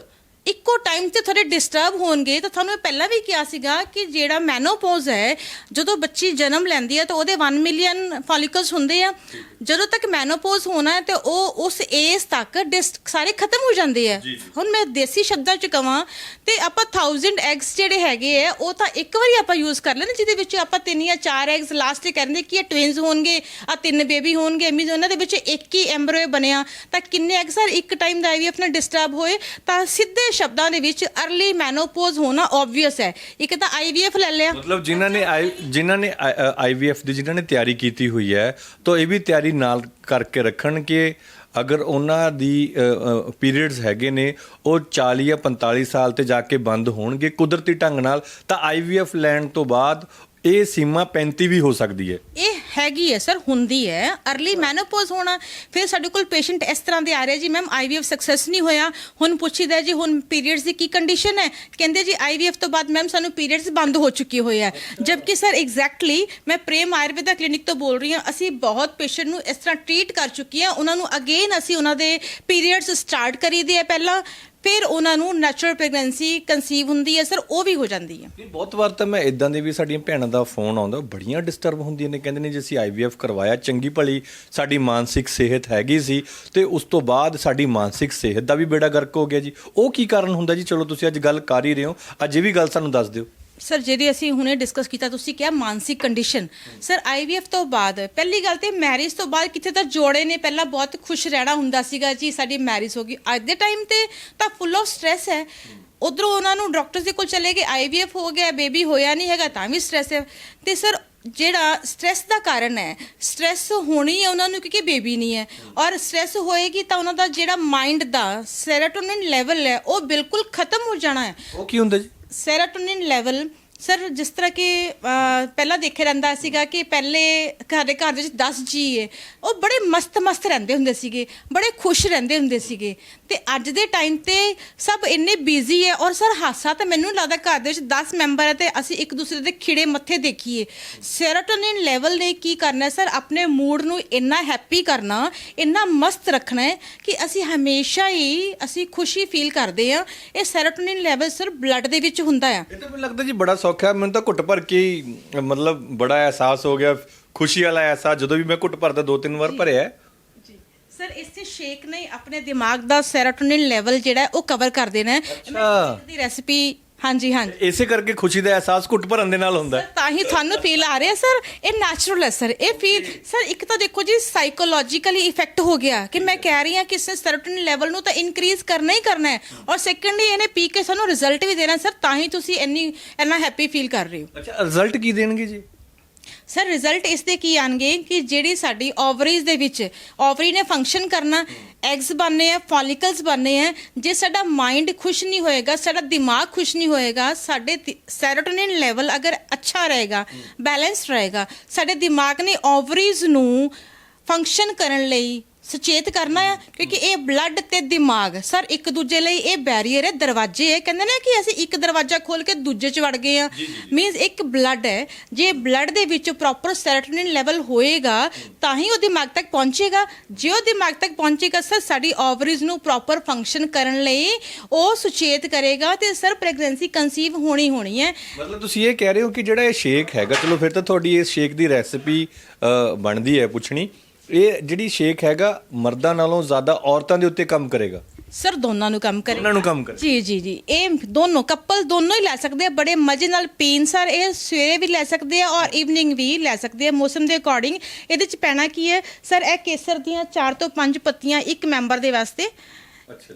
ਇੱਕੋ ਟਾਈਮ ਤੇ ਥੋੜੇ ਡਿਸਟਰਬ ਹੋਣਗੇ ਤਾਂ ਤੁਹਾਨੂੰ ਮੈਂ ਪਹਿਲਾਂ ਵੀ ਕਿਹਾ ਸੀਗਾ ਕਿ ਜਿਹੜਾ ਮੈਨੋਪੌਜ਼ ਹੈ ਜਦੋਂ ਬੱਚੀ ਜਨਮ ਲੈਂਦੀ ਹੈ ਤਾਂ ਉਹਦੇ 1 ਮਿਲੀਅਨ ਫੋਲੀਕਲਸ ਹੁੰਦੇ ਆ। ਜਦੋਂ ਤੱਕ ਮੈਨੋਪੌਜ਼ ਹੋਣਾ ਹੈ ਤੇ ਉਹ ਉਸ ਏਜ ਤੱਕ ਡਿਸ ਸਾਰੇ ਖਤਮ ਹੋ ਜਾਂਦੇ ਆ। ਹੁਣ ਮੈਂ ਦੇਸੀ ਸ਼ਬਦਾਂ ਚ ਕਵਾਂ ਤੇ ਆਪਾਂ 1000 ਐਗਸ ਜਿਹੜੇ ਹੈਗੇ ਆ ਉਹ ਤਾਂ ਇੱਕ ਵਾਰੀ ਆਪਾਂ ਯੂਜ਼ ਕਰ ਲੈਣਾ ਜਿਹਦੇ ਵਿੱਚ ਆਪਾਂ ਤਿੰਨ ਜਾਂ ਚਾਰ ਐਗਸ ਲਾਸਟ ਤੇ ਕਹਿੰਦੇ ਕਿ ਇਹ ਟਵਿਨਸ ਹੋਣਗੇ ਆ ਤਿੰਨ ਬੇਬੀ ਹੋਣਗੇ ਮੀਨਸ ਉਹਨਾਂ ਦੇ ਵਿੱਚ ਇੱਕ ਹੀ ਐਮਬ੍ਰੋਏ ਬਣਿਆ। ਤਾਂ ਕਿੰਨੇ ਐਗ ਸਰ ਇੱਕ ਟਾਈਮ ਦਾ ਆਈਵੀਐਫ ਨਾਲ ਡਿਸਟਰਬ ਹੋਏ ਤਾਂ ਸਿੱਧੇ ਸ਼ਬਦਾਂ ਦੇ ਵਿੱਚ अर्ਲੀ ਮੈਨੋਪੌਜ਼ ਹੋਣਾ ਆਬਵੀਅਸ ਹੈ। ਇੱਕ ਤਾਂ ਆਈਵੀਐਫ ਲੈ ਲਿਆ। ਮਤਲਬ ਜਿਨ੍ਹਾਂ ਨੇ ਆਈ- ਜਿਨ੍ਹਾਂ ਨੇ ਆਈਵੀਐਫ ਦੀ ਜਿਨ੍ਹਾਂ ਨੇ ਤਿਆਰੀ ਕੀਤੀ ਹੋਈ ਹੈ, ਤਾਂ ਇਹ ਵੀ ਤਿਆਰੀ ਨਾਲ ਕਰਕੇ ਰੱਖਣ ਕਿ ਅਗਰ ਉਹਨਾਂ ਦੀ ਪੀਰੀਅਡਸ ਹੈਗੇ ਨੇ, ਉਹ 40 ਜਾਂ 45 ਸਾਲ ਤੇ ਜਾ ਕੇ ਬੰਦ ਹੋਣਗੇ ਕੁਦਰਤੀ ਢੰਗ ਨਾਲ, ਤਾਂ ਆਈਵੀਐਫ ਲੈਣ ਤੋਂ ਬਾਅਦ ਇਹ ਸੀਮਾ 35 ਵੀ ਹੋ ਸਕਦੀ ਹੈ। ਇਹ ਹੈਗੀ ਹੈ ਸਰ ਹੁੰਦੀ ਹੈ। अर्ਲੀ ਮੈਨੋਪੌਜ਼ ਹੋਣਾ ਫਿਰ ਸਾਡੇ ਕੋਲ ਪੇਸ਼ੈਂਟ ਇਸ ਤਰ੍ਹਾਂ ਦੇ ਆ ਰਹੇ ਜੀ ਮੈਮ ਆਈਵੀਐਫ ਸਕਸੈਸ ਨਹੀਂ ਹੋਇਆ। ਹੁਣ ਪੁੱਛੀਦਾ ਜੀ ਹੁਣ ਪੀਰੀਅਡਸ ਦੀ ਕੀ ਕੰਡੀਸ਼ਨ ਹੈ? ਕਹਿੰਦੇ ਜੀ ਆਈਵੀਐਫ ਤੋਂ ਬਾਅਦ ਮੈਮ ਸਾਨੂੰ ਪੀਰੀਅਡਸ ਬੰਦ ਹੋ ਚੁੱਕੇ ਹੋਏ ਆ। ਜਦਕਿ ਸਰ ਐਗਜ਼ੈਕਟਲੀ ਮੈਂ ਪ੍ਰੇਮ ਆਯੁਰਵੇਦਾ ਕਲੀਨਿਕ ਤੋਂ ਬੋਲ ਰਹੀ ਹਾਂ ਅਸੀਂ ਬਹੁਤ ਪੇਸ਼ੈਂਟ ਨੂੰ ਇਸ ਤਰ੍ਹਾਂ ਟ੍ਰੀਟ ਕਰ ਚੁੱਕੀ ਹਾਂ ਉਹਨਾਂ ਨੂੰ ਅਗੇਨ ਅਸੀਂ ਉਹਨਾਂ ਦੇ ਪੀਰੀਅਡਸ ਸਟਾਰਟ ਕਰੀਦੇ ਆ। ਪਹਿਲਾਂ ਫਿਰ ਉਹਨਾਂ ਨੂੰ ਨੈਚੁਰਲ ਪ੍ਰੈਗਨੈਂਸੀ ਕਨਸੀਵ ਹੁੰਦੀ ਹੈ ਸਰ ਉਹ ਵੀ ਹੋ ਜਾਂਦੀ ਹੈ। ਨਹੀਂ, ਬਹੁਤ ਵਾਰ ਤਾਂ ਮੈਂ ਇਦਾਂ ਦੇ ਵੀ ਸਾਡੀਆਂ ਭੈਣਾਂ ਦਾ ਫੋਨ ਆਉਂਦਾ ਬੜੀਆਂ ਡਿਸਟਰਬ ਹੁੰਦੀਆਂ ਨੇ, ਕਹਿੰਦੇ ਨੇ ਜੇ ਅਸੀਂ ਆਈਵੀਐਫ ਕਰਵਾਇਆ, ਚੰਗੀ ਭਲੀ ਸਾਡੀ ਮਾਨਸਿਕ ਸਿਹਤ ਹੈਗੀ ਸੀ ਤੇ ਉਸ ਤੋਂ ਬਾਅਦ ਸਾਡੀ ਮਾਨਸਿਕ ਸਿਹਤ ਦਾ ਵੀ ਬੇੜਾ ਗਰਕ ਹੋ ਗਿਆ ਜੀ। ਉਹ ਕੀ ਕਾਰਨ ਹੁੰਦਾ ਜੀ? ਚਲੋ, ਤੁਸੀਂ ਅੱਜ ਗੱਲ ਕਰ ਹੀ ਰਹੇ ਹੋ, ਅੱਜ ਇਹ ਵੀ ਗੱਲ ਸਾਨੂੰ ਦੱਸ ਦਿਓ। ਸਰ, ਜਿਹੜੀ ਅਸੀਂ ਹੁਣੇ ਡਿਸਕਸ ਕੀਤਾ, ਤੁਸੀਂ ਕਿਹਾ ਮਾਨਸਿਕ ਕੰਡੀਸ਼ਨ ਸਰ ਆਈਵੀਐਫ ਤੋਂ ਬਾਅਦ, ਪਹਿਲੀ ਗੱਲ ਤੇ ਮੈਰਿਜ ਤੋਂ ਬਾਅਦ ਕਿੱਥੇ ਤਾਂ ਜੋੜੇ ਨੇ, ਪਹਿਲਾਂ ਬਹੁਤ ਖੁਸ਼ ਰਹਿਣਾ ਹੁੰਦਾ ਸੀਗਾ ਜੀ, ਸਾਡੀ ਮੈਰਿਜ ਹੋ ਗਈ। ਅੱਜ ਦੇ ਟਾਈਮ ਤੇ ਤਾਂ ਫੁੱਲ ਆਫ ਸਟ्रेस ਹੈ। ਉਧਰੋਂ ਉਹਨਾਂ ਨੂੰ ਡਾਕਟਰ ਦੇ ਕੋਲ ਚਲੇ ਗਏ ਆਈਵੀਐਫ ਹੋ ਗਿਆ ਬੇਬੀ ਹੋਇਆ ਨਹੀਂ ਹੈਗਾ, ਤਾਂ ਵੀ ਸਟ्रेस ਹੈ। ਤੇ ਸਰ, ਜਿਹੜਾ ਸਟ्रेस ਦਾ ਕਾਰਨ ਹੈ ਸਟ्रेस ਹੋਣੀ ਹੈ ਉਹਨਾਂ ਨੂੰ ਕਿਉਂਕਿ ਬੇਬੀ ਨਹੀਂ ਹੈ। ਔਰ ਸਟ्रेस ਹੋਏਗੀ ਤਾਂ ਉਹਨਾਂ ਦਾ ਜਿਹੜਾ ਮਾਈਂਡ ਦਾ ਸੈਰੋਟੋਨਿਨ ਲੈਵਲ ਹੈ, ਉਹ ਬਿਲਕੁਲ ਖਤਮ ਹੋ ਜਾਣਾ ਹੈ। ਉਹ ਕੀ ਹੁੰਦਾ ਜੀ? ਸੈਰਾਟੋਨਿਨ ਲੈਵਲ ਸਰ ਜਿਸ ਤਰ੍ਹਾਂ ਕਿ ਅਹ, ਪਹਿਲਾਂ ਦੇਖਿਆ ਰਹਿੰਦਾ ਸੀਗਾ ਕਿ ਪਹਿਲੇ ਘਰ ਦੇ ਘਰ ਦੇ ਵਿੱਚ 10 ਜੀ ਹੈ ਉਹ ਬੜੇ ਮਸਤ ਮਸਤ ਰਹਿੰਦੇ ਹੁੰਦੇ ਸੀਗੇ ਬੜੇ ਖੁਸ਼ ਰਹਿੰਦੇ ਹੁੰਦੇ ਸੀਗੇ। ਤੇ ਅੱਜ ਦੇ ਟਾਈਮ ਤੇ ਸਭ ਇੰਨੇ ਬਿਜ਼ੀ ਹੈ ਔਰ ਸਰ ਹਾਸਾ ਤਾਂ ਮੈਨੂੰ ਨਹੀਂ ਲੱਗਦਾ ਘਰ ਦੇ ਵਿੱਚ 10 ਮੈਂਬਰ ਹੈ ਤੇ ਅਸੀਂ ਇੱਕ ਦੂਸਰੇ ਦੇ ਖਿੜੇ ਮੱਥੇ ਦੇਖੀਏ। ਸੈਰਾਟੋਨਿਨ ਲੈਵਲ ਨੇ ਕੀ ਕਰਨਾ ਹੈ? ਸਰ ਆਪਣੇ ਮੂਡ ਨੂੰ ਇੰਨਾ ਹੈਪੀ ਕਰਨਾ ਇੰਨਾ ਮਸਤ ਰੱਖਣਾ ਹੈ ਕਿ ਅਸੀਂ ਹਮੇਸ਼ਾ ਹੀ ਅਸੀਂ ਖੁਸ਼ੀ ਫੀਲ ਕਰਦੇ ਆ ਇਹ ਸੈਰਾਟੋਨਿਨ ਲੈਵਲ ਸਰ ਬਲੱਡ ਦੇ ਵਿੱਚ ਹੁੰਦਾ ਆ। ਇਹ ਤਾਂ ਮੈਨੂੰ ਲੱਗਦਾ ਜੀ ਬੜਾ ਸੌਖਾ ਮੈਨੂੰ ਤਾਂ ਘੁੱਟ ਭਰ ਕੇ ਹੀ ਮਤਲਬ ਬੜਾ ਅਹਿਸਾਸ ਹੋ ਗਿਆ। ਖੁਸ਼ੀ ਵਾਲਾ ਐਹਸਾਸ ਜਦੋਂ ਵੀ ਮੈਂ ਘੁੱਟ ਭਰਦਾ ਦੋ ਤਿੰਨ ਵਾਰ ਭਰਿਆ ਹੈ। ਸਰ ਇਸੇ ਸ਼ੇਕ ਨੇ ਆਪਣੇ ਦਿਮਾਗ ਦਾ ਸੈਰਾਟੋਨਿਨ ਲੈਵਲ ਜਿਹੜਾ ਹੈ ਉਹ ਕਵਰ ਕਰ ਦੇਣਾ ਹੈ। ਅੱਛਾ। ਦੀ ਰੈਸਿਪੀ ਹਾਂਜੀ ਹਾਂਜੀ। ਇਸੇ ਕਰਕੇ ਖੁਸ਼ੀ ਦਾ ਅਹਿਸਾਸ ਘੁੱਟ ਭਰਨ ਦੇ ਨਾਲ ਹੁੰਦਾ। ਹੈ। ਤਾਂ ਹੀ ਤੁਹਾਨੂੰ ਫੀਲ ਆ ਰਿਹਾ ਸਰ। ਇਹ ਨੈਚੁਰਲ ਹੈ ਸਰ। ਇਹ ਫੀਲ ਸਰ ਇੱਕ ਤਾਂ ਦੇਖੋ ਜੀ ਸਾਈਕੋਲੋਜੀਕਲੀ ਇਫੈਕਟ ਹੋ ਗਿਆ ਕਿ ਮੈਂ ਕਹਿ ਰਹੀ ਹਾਂ ਕਿ ਇਸ ਸੈਰੋਟੋਨਿਨ ਲੈਵਲ ਨੂੰ ਤਾਂ ਇਨਕਰੀਜ਼ ਕਰਨਾ ਹੀ ਕਰਨਾ ਹੈ। ਔਰ ਸੈਕੰਡਲੀ ਇਹਨੇ ਪੀ ਕੇ ਸਾਨੂੰ ਰਿਜ਼ਲਟ ਵੀ ਦੇਣਾ ਸਰ। ਤਾਂ ਹੀ ਤੁਸੀਂ ਇੰਨੀ ਇੰਨਾ ਹੈਪੀ ਫੀਲ ਕਰ ਰਹੇ ਹੋ। ਅੱਛਾ ਰਿਜ਼ਲਟ ਕੀ ਦੇਣਗੇ ਜੀ? ਸਰ ਰਿਜ਼ਲਟ ਇਸ ਦੇ ਕੀ ਆਣਗੇ ਕਿ ਜਿਹੜੀ ਸਾਡੀ ਓਵਰੀਜ਼ ਦੇ ਵਿੱਚ ਓਵਰੀ ਨੇ ਫੰਕਸ਼ਨ ਕਰਨਾ ਐਗਸ ਬਣਨੇ ਆ ਫੋਲਿਕਲਸ ਬਣਨੇ ਆ ਜੇ ਸਾਡਾ ਮਾਈਂਡ ਖੁਸ਼ ਨਹੀਂ ਹੋਏਗਾ ਸਾਡਾ ਦਿਮਾਗ ਖੁਸ਼ ਨਹੀਂ ਹੋਏਗਾ ਸਾਡੇ ਸੈਰੋਟੋਨਿਨ ਲੈਵਲ ਅਗਰ ਅੱਛਾ ਰਹੇਗਾ ਬੈਲੈਂਸ ਰਹੇਗਾ ਸਾਡੇ ਦਿਮਾਗ ਨੇ ਓਵਰੀਜ਼ ਨੂੰ ਫੰਕਸ਼ਨ ਕਰਨ ਲਈ ਸੁਚੇਤ ਕਰਨਾ ਆ ਕਿਉਂਕਿ ਇਹ ਬਲੱਡ ਤੇ ਦਿਮਾਗ। ਸਰ ਇੱਕ ਦੂਜੇ ਲਈ ਇਹ ਬੈਰੀਅਰ ਹੈ ਦਰਵਾਜ਼ੇ ਹੈ। ਕਹਿੰਦੇ ਨੇ ਕਿ ਅਸੀਂ ਇੱਕ ਦਰਵਾਜ਼ਾ ਖੋਲ ਕੇ ਦੂਜੇ 'ਚ ਵੜ ਗਏ ਆ। ਮੀਨਸ ਇੱਕ ਬਲੱਡ ਹੈ ਜੇ ਬਲੱਡ ਦੇ ਵਿੱਚ ਪ੍ਰੋਪਰ ਸੈਰੋਟੋਨਿਨ ਲੈਵਲ ਹੋਏਗਾ ਤਾਂ ਹੀ ਉਹ ਦਿਮਾਗ ਤੱਕ ਪਹੁੰਚੇਗਾ। ਜੇ ਉਹ ਦਿਮਾਗ ਤੱਕ ਪਹੁੰਚੇਗਾ ਸਰ ਸਾਡੀ ਓਵਰੀਜ਼ ਨੂੰ ਪ੍ਰੋਪਰ ਫੰਕਸ਼ਨ ਕਰਨ ਲਈ ਉਹ ਸੁਚੇਤ ਕਰੇਗਾ ਤੇ ਸਰ ਪ੍ਰੈਗਨੈਂਸੀ ਕਨਸੀਵ ਹੋਣੀ ਹੋਣੀ ਹੈ। ਮਤਲਬ ਤੁਸੀਂ ਇਹ ਕਹਿ ਰਹੇ ਹੋ ਕਿ ਜਿਹੜਾ ਇਹ ਸ਼ੇਕ ਹੈਗਾ ਚਲੋ ਫਿਰ ਤਾਂ ਤੁਹਾਡੀ ਇਸ ਸ਼ੇਕ ਦੀ ਰੈਸਿਪੀ ਬਣਦੀ ਹੈ ਪੁੱਛਣੀ। ਇਹ ਜਿਹੜੀ ਸ਼ੇਕ ਹੈਗਾ ਮਰਦਾਂ ਨਾਲੋਂ ਜ਼ਿਆਦਾ ਔਰਤਾਂ ਦੇ ਉੱਤੇ ਕੰਮ ਕਰੇਗਾ। ਸਰ ਦੋਨਾਂ ਨੂੰ ਕੰਮ ਕਰੇ ਉਹਨਾਂ ਨੂੰ ਕੰਮ ਕਰੇ ਜੀ ਜੀ ਜੀ। ਇਹ ਦੋਨੋਂ ਕਪਲ ਦੋਨੋਂ ਹੀ ਲੈ ਸਕਦੇ ਆ। ਬੜੇ ਮਜ਼ੇ ਨਾਲ ਪੀਣ ਸਰ ਇਹ ਸਵੇਰੇ ਵੀ ਲੈ ਸਕਦੇ ਆ ਔਰ ਈਵਨਿੰਗ ਵੀ ਲੈ ਸਕਦੇ ਆ। ਮੌਸਮ ਦੇ ਅਕੋਰਡਿੰਗ ਇਹਦੇ ਚ ਪੈਣਾ ਕੀ ਹੈ? ਸਰ ਇਹ ਕੇਸਰ ਦੀਆਂ 4 ਤੋਂ 5 ਪੱਤੀਆਂ ਇੱਕ ਮੈਂਬਰ ਦੇ ਵਾਸਤੇ।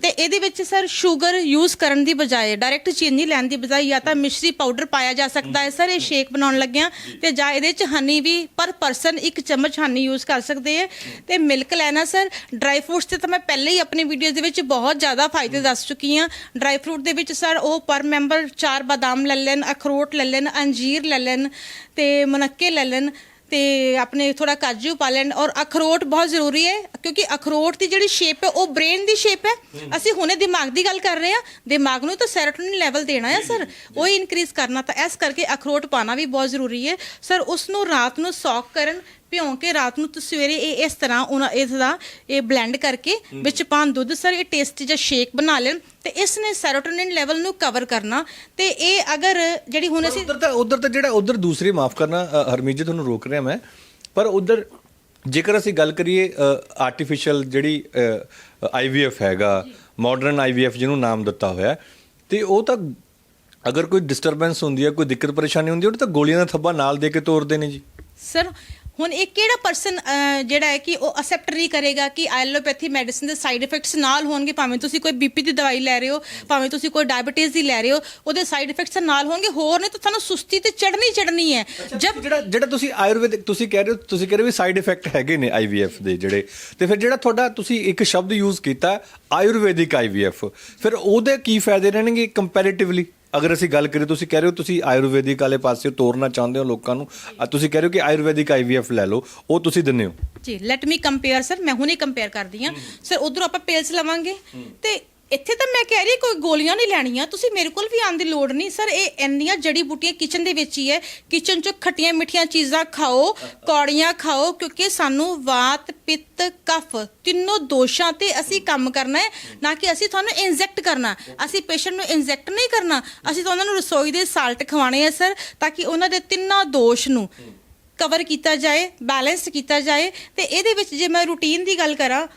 ਤੇ ਇਹਦੇ ਵਿੱਚ ਸਰ ਸ਼ੂਗਰ ਯੂਜ਼ ਕਰਨ ਦੀ ਬਜਾਏ ਡਾਇਰੈਕਟ ਚੀਨੀ ਲੈਣ ਦੀ ਬਜਾਏ ਜਾਂ ਤਾਂ ਮਿਸ਼ਰੀ ਪਾਊਡਰ ਪਾਇਆ ਜਾ ਸਕਦਾ ਹੈ। ਸਰ ਇਹ ਸ਼ੇਕ ਬਣਾਉਣ ਲੱਗਿਆ ਤੇ ਜਾਂ ਇਹਦੇ ਚ ਹਨੀ ਵੀ ਪਰ ਪਰਸਨ ਇੱਕ ਚਮਚ ਹਨੀ ਯੂਜ਼ ਕਰ ਸਕਦੇ ਹੈ। ਤੇ ਮਿਲਕ ਲੈਣਾ ਸਰ ਡਰਾਈ ਫਰੂਟਸ ਤੇ ਤਾਂ ਮੈਂ ਪਹਿਲੇ ਹੀ ਆਪਣੀ ਵੀਡੀਓਜ਼ ਦੇ ਵਿੱਚ ਬਹੁਤ ਜ਼ਿਆਦਾ ਫਾਇਦੇ ਦੱਸ ਚੁੱਕੀ ਹਾਂ। ਡਰਾਈ ਫਰੂਟ ਦੇ ਵਿੱਚ ਸਰ ਉਹ ਪਰ ਮੈਂਬਰ ਚਾਰ ਬਾਦਾਮ ਲੈ ਲੈਣ ਅਖਰੋਟ ਲੈ ਲੈਣ ਅੰਜੀਰ ਲੈ ਲੈਣ ਤੇ ਮਨੱਕੇ ਲੈ ਲੈਣ। ਤੇ ਆਪਣੇ ਥੋੜਾ ਕਾਜੂ ਪਾ ਲੈਣ ਔਰ ਅਖਰੋਟ ਬਹੁਤ ਜ਼ਰੂਰੀ ਹੈ ਕਿਉਂਕਿ ਅਖਰੋਟ ਦੀ ਜਿਹੜੀ ਸ਼ੇਪ ਹੈ ਉਹ ਬ੍ਰੇਨ ਦੀ ਸ਼ੇਪ ਹੈ। ਅਸੀਂ ਹੁਣੇ ਦਿਮਾਗ ਦੀ ਗੱਲ ਕਰ ਰਹੇ ਹਾਂ ਦਿਮਾਗ ਨੂੰ ਤਾਂ ਸੈਰੋਟੋਨਿਨ ਲੈਵਲ ਦੇਣਾ ਹੈ ਸਰ। ਉਹ ਹੀ ਇਨਕਰੀਜ਼ ਕਰਨਾ ਤਾਂ ਇਸ ਕਰਕੇ ਅਖਰੋਟ ਪਾਣਾ ਵੀ ਬਹੁਤ ਜ਼ਰੂਰੀ ਹੈ। ਸਰ ਉਸ ਨੂੰ ਰਾਤ ਨੂੰ ਸੌਕ ਕਰਨ ਭਿਉਂ ਕੇ ਰਾਤ ਨੂੰ ਤੇ ਸਵੇਰੇ ਇਹ ਇਸ ਤਰ੍ਹਾਂ ਉਹਨਾਂ ਇਸ ਦਾ ਇਹ ਬਲੈਂਡ ਕਰਕੇ ਵਿੱਚ ਪਾਣ ਦੁੱਧ ਸਰ ਇਹ ਟੇਸਟੀ ਜਿਹਾ ਸ਼ੇਕ ਬਣਾ ਲੈਣ ਤੇ ਇਸ ਨੇ ਸੈਰੋਟੋਨਿਨ ਲੈਵਲ ਨੂੰ ਕਵਰ ਕਰਨਾ। ਤੇ ਇਹ ਅਗਰ ਜਿਹੜੀ ਹੁਣ ਅਸੀਂ ਉਧਰ ਤਾਂ ਉਧਰ ਤਾਂ ਜਿਹੜਾ ਉਧਰ ਦੂਸਰੀ ਮਾਫ ਕਰਨਾ ਹਰਮੀਤ ਜੀ ਤੁਹਾਨੂੰ ਰੋਕ ਰਿਹਾ ਮੈਂ। ਪਰ ਉਧਰ ਜੇਕਰ ਅਸੀਂ ਗੱਲ ਕਰੀਏ ਆਰਟੀਫੀਸ਼ੀਅਲ ਜਿਹੜੀ ਆਈਵੀਐਫ ਹੈਗਾ ਮਾਡਰਨ ਆਈਵੀਐਫ ਜਿਹਨੂੰ ਨਾਮ ਦਿੱਤਾ ਹੋਇਆ ਤੇ ਉਹ ਤਾਂ ਅਗਰ ਕੋਈ ਡਿਸਟਰਬੈਂਸ ਹੁੰਦੀ ਹੈ ਕੋਈ ਦਿੱਕਤ ਪਰੇਸ਼ਾਨੀ ਹੁੰਦੀ ਹੈ ਉਹ ਤਾਂ ਗੋਲੀਆਂ ਦਾ ਥੱਬਾ ਨਾਲ ਦੇ ਕੇ ਤੋਰਦੇ ਨੇ ਜੀ। ਸਰ ਹੁਣ ਇਹ ਕਿਹੜਾ ਪਰਸਨ ਜਿਹੜਾ ਹੈ ਕਿ ਉਹ ਅਸੈਪਟ ਨਹੀਂ ਕਰੇਗਾ ਕਿ ਐਲੋਪੈਥੀ ਮੈਡੀਸਿਨ ਦੇ ਸਾਈਡ ਇਫੈਕਟਸ ਨਾਲ ਹੋਣਗੇ? ਭਾਵੇਂ ਤੁਸੀਂ ਕੋਈ ਬੀਪੀ ਦੀ ਦਵਾਈ ਲੈ ਰਹੇ ਹੋ ਭਾਵੇਂ ਤੁਸੀਂ ਕੋਈ ਡਾਇਬੀਟੀਜ਼ ਦੀ ਲੈ ਰਹੇ ਹੋ ਉਹਦੇ ਸਾਈਡ ਇਫੈਕਟਸ ਨਾਲ ਹੋਣਗੇ? ਹੋਰ ਨਹੀਂ ਤਾਂ ਤੁਹਾਨੂੰ ਸੁਸਤੀ ਤੇ ਚੜਨੀ ਚੜਨੀ ਹੈ। ਜਦ ਜਿਹੜਾ ਜਿਹੜਾ ਤੁਸੀਂ ਆਯੁਰਵੈਦਿਕ ਤੁਸੀਂ ਕਹਿ ਰਹੇ ਹੋ ਤੁਸੀਂ ਕਹਿ ਰਹੇ ਹੋ ਵੀ ਸਾਈਡ ਇਫੈਕਟ ਹੈਗੇ ਨੇ ਆਈਵੀਐਫ ਦੇ ਜਿਹੜੇ। ਤੇ ਫਿਰ ਜਿਹੜਾ ਤੁਹਾਡਾ ਤੁਸੀਂ ਇੱਕ ਸ਼ਬਦ ਯੂਜ਼ ਕੀਤਾ ਆਯੁਰਵੈਦਿਕ ਆਈਵੀਐਫ ਫਿਰ ਉਹਦੇ ਕੀ ਫਾਇਦੇ ਰਹਿਣਗੇ ਕੰਪੈਰੀਟਿਵਲੀ ਅਗਰ ਅਸੀਂ ਗੱਲ ਕਰੀਏ ਤੁਸੀਂ ਕਹਿ ਰਹੇ ਹੋ ਤੁਸੀਂ ਆਯੁਰਵੈਦਿਕ ਵਾਲੇ ਪਾਸੇ ਤੋਰਨਾ ਚਾਹੁੰਦੇ ਹੋ ਲੋਕਾਂ ਨੂੰ ਅ, ਤੁਸੀਂ ਕਹਿ ਰਹੇ ਹੋ ਕਿ ਆਯੁਰਵੈਦਿਕ ਆਈਵੀਐਫ ਲੈ ਲਓ ਉਹ ਤੁਸੀਂ ਦਿੰਦੇ ਹੋ। ਜੀ ਲੈਟ ਮੀ ਕੰਪੇਅਰ ਸਰ ਮੈਂ ਹੁਣੇ ਕੰਪੇਅਰ ਕਰਦੀ ਹਾਂ। ਸਰ ਉਧਰੋਂ ਆਪਾਂ ਪਿਲਸ ਲਵਾਂਗੇ ਤੇ ਇੱਥੇ ਤਾਂ ਮੈਂ ਕਹਿ ਰਹੀ ਕੋਈ ਗੋਲੀਆਂ ਨਹੀਂ ਲੈਣੀਆਂ, ਤੁਸੀਂ ਮੇਰੇ ਕੋਲ ਵੀ ਆਉਣ ਦੀ ਲੋੜ ਨਹੀਂ। ਸਰ, ਇਹ ਇੰਨੀਆਂ ਜੜੀ ਬੂਟੀਆਂ ਕਿਚਨ ਦੇ ਵਿੱਚ ਹੀ ਹੈ। ਕਿਚਨ 'ਚ ਖੱਟੀਆਂ ਮਿੱਠੀਆਂ ਚੀਜ਼ਾਂ ਖਾਓ, ਕੌੜੀਆਂ ਖਾਓ, ਕਿਉਂਕਿ ਸਾਨੂੰ ਵਾਤ, ਪਿੱਤ, ਕਫ ਤਿੰਨੋਂ ਦੋਸ਼ਾਂ ਤੇ ਅਸੀਂ ਕੰਮ ਕਰਨਾ ਹੈ। ਨਾ ਕਿ ਅਸੀਂ ਤੁਹਾਨੂੰ ਇੰਜੈਕਟ ਕਰਨਾ ਅਸੀਂ ਪੇਸ਼ੈਂਟ ਨੂੰ ਇੰਜੈਕਟ ਨਹੀਂ ਕਰਨਾ। ਅਸੀਂ ਤਾਂ ਉਹਨਾਂ ਨੂੰ ਰਸੋਈ ਦੇ ਸਾਲਟ ਖਵਾਣੇ ਆ ਸਰ, ਤਾਂ ਕਿ ਉਹਨਾਂ ਦੇ ਤਿੰਨਾਂ ਦੋਸ਼ ਨੂੰ ਕਵਰ ਕੀਤਾ ਜਾਏ ਬੈਲੈਂਸ ਕੀਤਾ ਜਾਏ। ਤੇ ਇਹਦੇ ਵਿੱਚ ਜੇ ਮੈਂ ਰੂਟੀਨ ਦੀ ਗੱਲ ਕਰਾਂ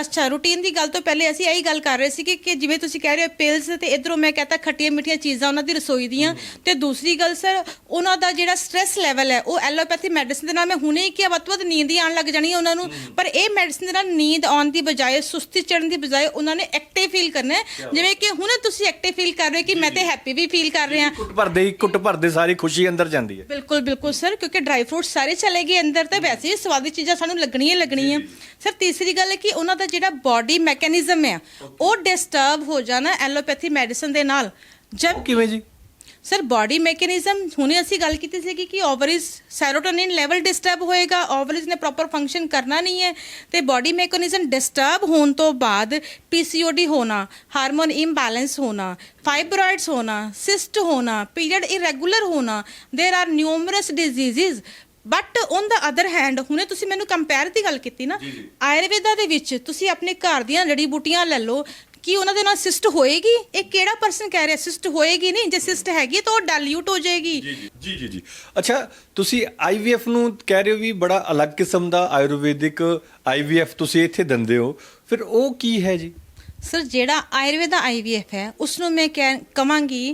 ਅੱਛਾ ਰੂਟੀਨ ਦੀ ਗੱਲ ਤੋਂ ਪਹਿਲੇ ਅਸੀਂ ਇਹੀ ਗੱਲ ਕਰ ਰਹੇ ਸੀ ਕਿ ਕਿ ਜਿਵੇਂ ਤੁਸੀਂ ਕਹਿ ਰਹੇ ਹੋ ਪਿਲਸ ਤੇ ਇਧਰੋਂ ਮੈਂ ਕਹਤਾ ਖੱਟੀਆਂ ਮਿੱਠੀਆਂ ਚੀਜ਼ਾਂ ਉਹਨਾਂ ਦੀ ਰਸੋਈ ਦੀਆਂ। ਤੇ ਦੂਸਰੀ ਗੱਲ ਸਰ ਉਹਨਾਂ ਦਾ ਜਿਹੜਾ ਸਟ੍ਰੈਸ ਲੈਵਲ ਹੈ ਉਹ ਐਲੋਪੈਥੀ ਮੈਡੀਸਿਨ ਦੇ ਨਾਲ ਮੈਂ ਹੁਣੇ ਹੀ ਕਿਹਾ ਵੱਧ ਨੀਂਦ ਹੀ ਆਉਣ ਲੱਗ ਜਾਣੀ ਹੈ ਉਹਨਾਂ ਨੂੰ। ਪਰ ਇਹ ਮੈਡੀਸਿਨ ਦੇ ਨਾਲ ਨੀਂਦ ਆਉਣ ਦੀ ਬਜਾਏ ਸੁਸਤੀ ਚੜਨ ਦੀ ਬਜਾਏ ਉਹਨਾਂ ਨੇ ਐਕਟਿਵ ਫੀਲ ਕਰਨਾ ਹੈ। ਜਿਵੇਂ ਕਿ ਹੁਣੇ ਤੁਸੀਂ ਐਕਟਿਵ ਫੀਲ ਕਰ ਰਹੇ ਹੋ ਕਿ ਮੈਂ ਤੇ ਹੈਪੀ ਵੀ ਫੀਲ ਕਰ ਰਿਹਾ ਕੁੱਟ ਭਰਦੇ ਹੀ ਕੁੱਟ ਭਰਦੇ ਸਾਰੀ ਖੁਸ਼ੀ ਅੰਦਰ ਜਾਂਦੀ ਹੈ। ਬਿਲਕੁਲ ਬਿਲਕੁਲ ਸਰ ਕਿਉਂਕਿ ਡਰਾਈ ਫਰੂਟ ਸਾਰੇ ਚਲੇ ਗਏ ਅੰਦਰ ਤਾਂ ਵੈਸੇ ਹੀ ਸਵਾਦੀ ਚੀਜ਼ਾਂ ਸਾਨੂੰ ਲੱਗਣੀਆਂ ਹੀ ਲੱਗਣੀਆਂ। ਸਰ ਤੀਸਰੀ ਗੱਲ ਹੈ ਕਿ ਉਹਨਾਂ ਦਾ ਜਿਹੜਾ ਬਾਡੀ ਮੈਕੈਨਿਜ਼ਮ ਹੈ ਉਹ ਡਿਸਟਰਬ ਹੋ ਜਾਣਾ ਐਲੋਪੈਥੀ ਮੈਡੀਸਨ ਦੇ ਨਾਲ ਜਦ ਉਹ ਕਿਵੇਂ ਜੀ ਸਰ ਬਾਡੀ ਮੈਕੈਨਿਜ਼ਮ ਹੁਣੇ ਅਸੀਂ ਗੱਲ ਕੀਤੀ ਸੀ ਕਿ ਓਵਰਿਸ ਸੈਰੋਟੋਨਿਨ ਲੈਵਲ ਡਿਸਟਰਬ ਹੋਏਗਾ ਓਵਰਿਸ ਨੇ ਪ੍ਰੋਪਰ ਫੰਕਸ਼ਨ ਕਰਨਾ ਨਹੀਂ ਹੈ ਤੇ ਬਾਡੀ ਮੈਕੈਨਿਜ਼ਮ ਡਿਸਟਰਬ ਹੋਣ ਤੋਂ ਬਾਅਦ ਪੀਸੀਓਡੀ ਹੋਣਾ ਹਾਰਮੋਨ ਇੰਬੈਲੈਂਸ ਹੋਣਾ ਫਾਈਬਰੋਇਡਸ ਹੋਣਾ ਸਿਸਟ ਹੋਣਾ ਪੀਰੀਅਡ ਇਰੈਗੂਲਰ ਹੋਣਾ there are numerous diseases but on the other hand ਹੁਣੇ ਤੁਸੀਂ ਮੈਨੂੰ ਕੰਪੇਅਰ ਦੀ ਗੱਲ ਕੀਤੀ ਨਾ ਆਯੁਰਵੇਦਾ ਦੇ ਵਿੱਚ ਤੁਸੀਂ ਆਪਣੇ ਘਰ ਦੀਆਂ ਜੜੀ ਬੂਟੀਆਂ ਲੈ ਲਓ ਕੀ ਉਹਨਾਂ ਦੇ ਨਾਲ ਸਿਸਟ ਹੋਏਗੀ? ਇਹ ਕਿਹੜਾ ਪਰਸਨ ਕਹਿ ਰਿਹਾ ਸਿਸਟ ਹੋਏਗੀ ਨਹੀਂ? ਜੇ ਸਿਸਟ ਹੈਗੀ ਤਾਂ ਉਹ ਡਾਇਲੂਟ ਹੋ ਜਾਏਗੀ। ਜੀ ਜੀ। ਜੀ ਅੱਛਾ ਤੁਸੀਂ ਆਈਵੀਐਫ ਨੂੰ ਕਹਿ ਰਹੇ ਹੋ ਵੀ ਬੜਾ ਅਲੱਗ ਕਿਸਮ ਦਾ ਆਯੁਰਵੈਦਿਕ ਆਈਵੀਐਫ ਤੁਸੀਂ ਇੱਥੇ ਦਿੰਦੇ ਹੋ। ਫਿਰ ਉਹ ਕੀ ਹੈ ਜੀ? ਸਰ ਜਿਹੜਾ ਆਯੁਰਵੇਦਾ ਆਈਵੀਐਫ ਹੈ ਉਸ ਨੂੰ ਮੈਂ ਕਹਿ ਕਵਾਂਗੀ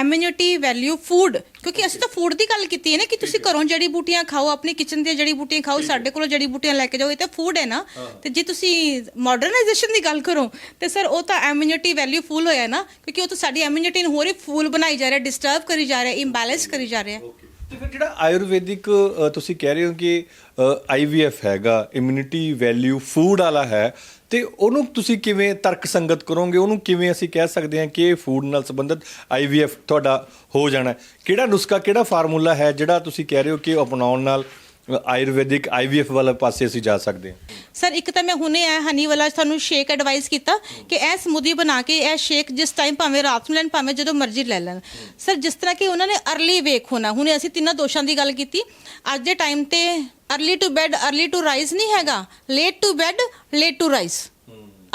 ਇਮਿਊਨਿਟੀ ਵੈਲਿਊ ਫੂਡ ਕਿਉਂਕਿ ਅਸੀਂ ਤਾਂ ਫੂਡ ਦੀ ਗੱਲ ਕੀਤੀ ਹੈ ਨਾ ਕਿ ਤੁਸੀਂ ਘਰੋਂ ਜੜੀ ਬੂਟੀਆਂ ਖਾਓ ਆਪਣੀ ਕਿਚਨ ਦੀਆਂ ਜੜੀ ਬੂਟੀਆਂ ਖਾਓ ਸਾਡੇ ਕੋਲੋਂ ਜੜੀ ਬੂਟੀਆਂ ਲੈ ਕੇ ਜਾਓ ਇਹ ਤਾਂ ਫੂਡ ਹੈ ਨਾ। ਤੇ ਜੇ ਤੁਸੀਂ ਮਾਡਰਨਾਈਜੇਸ਼ਨ ਦੀ ਗੱਲ ਕਰੋ ਤੇ ਸਰ ਉਹ ਤਾਂ ਇਮਿਊਨਿਟੀ ਵੈਲਿਊ ਫੁੱਲ ਹੋਇਆ ਨਾ ਕਿਉਂਕਿ ਉਹ ਤਾਂ ਸਾਡੀ ਇਮਿਊਨਿਟੀ ਨੂੰ ਹੋਰ ਹੀ ਫੁੱਲ ਬਣਾਈ ਜਾ ਰਿਹਾ ਡਿਸਟਰਬ ਕਰੀ ਜਾ ਰਿਹਾ ਇੰਬੈਲੈਂਸ ਕਰੀ ਜਾ ਰਿਹਾ। ਤੇ ਫਿਰ ਜਿਹੜਾ ਆਯੁਰਵੈਦਿਕ ਅ, ਤੁਸੀਂ ਕਹਿ ਰਹੇ ਹੋ ਕਿ ਆਈਵੀਐਫ ਹੈਗਾ ਇਮਿਊਨਿਟੀ ਵੈਲਿਊ ਫੂਡ ਵਾਲਾ ਹੈ ਤੇ ਉਹਨੂੰ ਤੁਸੀਂ ਕਿਵੇਂ ਤਰਕ ਸੰਗਤ ਕਰੋਗੇ? ਉਹਨੂੰ ਕਿਵੇਂ ਅਸੀਂ ਕਹਿ ਸਕਦੇ ਹਾਂ ਕਿ ਇਹ ਫੂਡ ਨਾਲ ਸੰਬੰਧਿਤ ਆਈਵੀਐਫ ਤੁਹਾਡਾ ਹੋ ਜਾਣਾ ਕਿਹੜਾ ਨੁਸਖਾ, ਕਿਹੜਾ ਫਾਰਮੂਲਾ ਹੈ ਜਿਹੜਾ ਤੁਸੀਂ ਕਹਿ ਰਹੇ ਹੋ ਕਿ ਉਹ ਅਪਣਾਉਣ ਨਾਲ ਆਯੁਰਵੈਦਿਕ ਆਈਵੀਐਫ ਵਾਲੇ ਪਾਸੇ ਅਸੀਂ ਜਾ ਸਕਦੇ ਹਾਂ। ਸਰ ਇੱਕ ਤਾਂ ਮੈਂ ਹੁਣੇ ਇਹ ਹਨੀ ਵਾਲਾ ਤੁਹਾਨੂੰ ਸ਼ੇਕ ਐਡਵਾਈਸ ਕੀਤਾ ਕਿ ਇਹ ਸਮੂਦੀ ਬਣਾ ਕੇ ਇਹ ਸ਼ੇਕ ਜਿਸ ਟਾਈਮ ਭਾਵੇਂ ਰਾਤ ਨੂੰ ਲੈਣ, ਭਾਵੇਂ ਜਦੋਂ ਮਰਜ਼ੀ ਲੈ ਲੈਣ। ਸਰ ਜਿਸ ਤਰ੍ਹਾਂ ਕਿ ਉਹਨਾਂ ਨੇ ਅਰਲੀ ਵੇਕ ਹੋਣਾ ਹੁਣੇ ਅਸੀਂ ਤਿੰਨਾਂ ਦੋਸ਼ਾਂ ਦੀ ਗੱਲ ਕੀਤੀ। ਅੱਜ ਦੇ ਟਾਈਮ ਤੇ early to bed early to rise ਨਹੀਂ ਹੈਗਾ। Late to bed late to rise